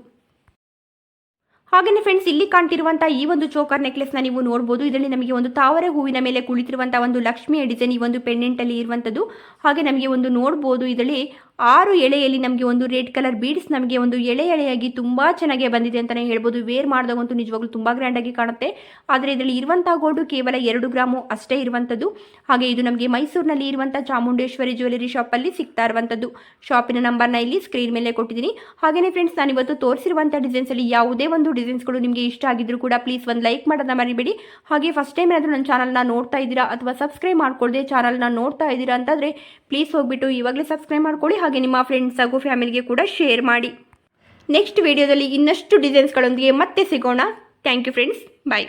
ಹಾಗೆಯೇ ಫ್ರೆಂಡ್ಸ್ ಇಲ್ಲಿ ಕಾಣ್ತಿರುವಂತಹ ಈ ಒಂದು ಚೋಕರ್ ನೆಕ್ಲೆಸ್ನ ನೀವು ನೋಡಬಹುದು ಇದರಲ್ಲಿ ನಮಗೆ ಒಂದು ತಾವರೆ ಹೂವಿನ ಮೇಲೆ ಕುಳಿತಿರುವಂತಹ ಒಂದು ಲಕ್ಷ್ಮಿಯ ಡಿಸೈನ್ ಈ ಒಂದು ಪೆಂಡೆಂಟ್ ಅಲ್ಲಿ ಇರುವಂತದ್ದು. ಹಾಗೆ ನಮಗೆ ಒಂದು ನೋಡಬಹುದು ಇದರಲ್ಲಿ ಆರು ಎಳೆಯಲ್ಲಿ ನಮಗೆ ಒಂದು ರೆಡ್ ಕಲರ್ ಬೀಡ್ಸ್ ನಮಗೆ ಒಂದು ಎಳೆ ಎಳೆಯಾಗಿ ತುಂಬ ಚೆನ್ನಾಗಿ ಬಂದಿದೆ ಅಂತಲೇ ಹೇಳ್ಬೋದು. ವೇರ್ ಮಾಡಿದಾಗಂತೂ ನಿಜವಾಗ್ಲೂ ತುಂಬ ಗ್ರ್ಯಾಂಡಾಗಿ ಕಾಣುತ್ತೆ. ಆದರೆ ಇದರಲ್ಲಿ ಇರುವಂಥ ಗೋಲ್ಡು ಕೇವಲ ಎರಡು ಗ್ರಾಮು ಅಷ್ಟೇ ಇರುವಂಥದ್ದು ಹಾಗೆ ಇದು ನಮಗೆ ಮೈಸೂರಿನಲ್ಲಿ ಇರುವಂಥ ಚಾಮುಂಡೇಶ್ವರಿ ಜ್ಯುವೆಲರಿ ಶಾಪಲ್ಲಿ ಸಿಗ್ತಾ ಇರುವಂಥದ್ದು ಶಾಪಿನ ನಂಬರ್ನ ಇಲ್ಲಿ ಸ್ಕ್ರೀನ್ ಮೇಲೆ ಕೊಟ್ಟಿದ್ದೀನಿ. ಹಾಗೆಯೇ ಫ್ರೆಂಡ್ಸ್ ನಾನು ಇವತ್ತು ತೋರಿಸಿರುವಂಥ ಡಿಸೈನ್ಸಲ್ಲಿ ಯಾವುದೇ ಒಂದು ಡಿಸೈನ್ಸ್ಗಳು ನಿಮಗೆ ಇಷ್ಟ ಆಗಿದ್ರು ಕೂಡ ಪ್ಲೀಸ್ ಒಂದು ಲೈಕ್ ಮಾಡೋದನ್ನ ಮರಿಬೇಡಿ. ಹಾಗೆ ಫಸ್ಟ್ ಟೈಮ್ ಏನಾದರೂ ನನ್ನ ಚಾನಲ್ನ ನೋಡ್ತಾ ಇದ್ದೀರಾ ಅಥವಾ ಸಬ್ಸ್ಕ್ರೈಬ್ ಮಾಡ್ಕೊಳ್ಳದೆ ಚಾನಲ್ನ ನೋಡ್ತಾ ಇದ್ದೀರಾ ಅಂತಂದರೆ ಪ್ಲೀಸ್ ಹೋಗ್ಬಿಟ್ಟು ಇವಾಗಲೇ ಸಬ್ಸ್ಕ್ರೈಬ್ ಮಾಡ್ಕೊಳ್ಳಿ. ಹಾಗೆ ನಿಮ್ಮ ಫ್ರೆಂಡ್ಸ್ ಹಾಗೂ ಫ್ಯಾಮಿಲಿಗೆ ಕೂಡ ಶೇರ್ ಮಾಡಿ. ನೆಕ್ಸ್ಟ್ ವಿಡಿಯೋದಲ್ಲಿ ಇನ್ನಷ್ಟು ಡಿಸೈನ್ಸ್ಗಳೊಂದಿಗೆ ಮತ್ತೆ ಸಿಗೋಣ. Thank you friends bye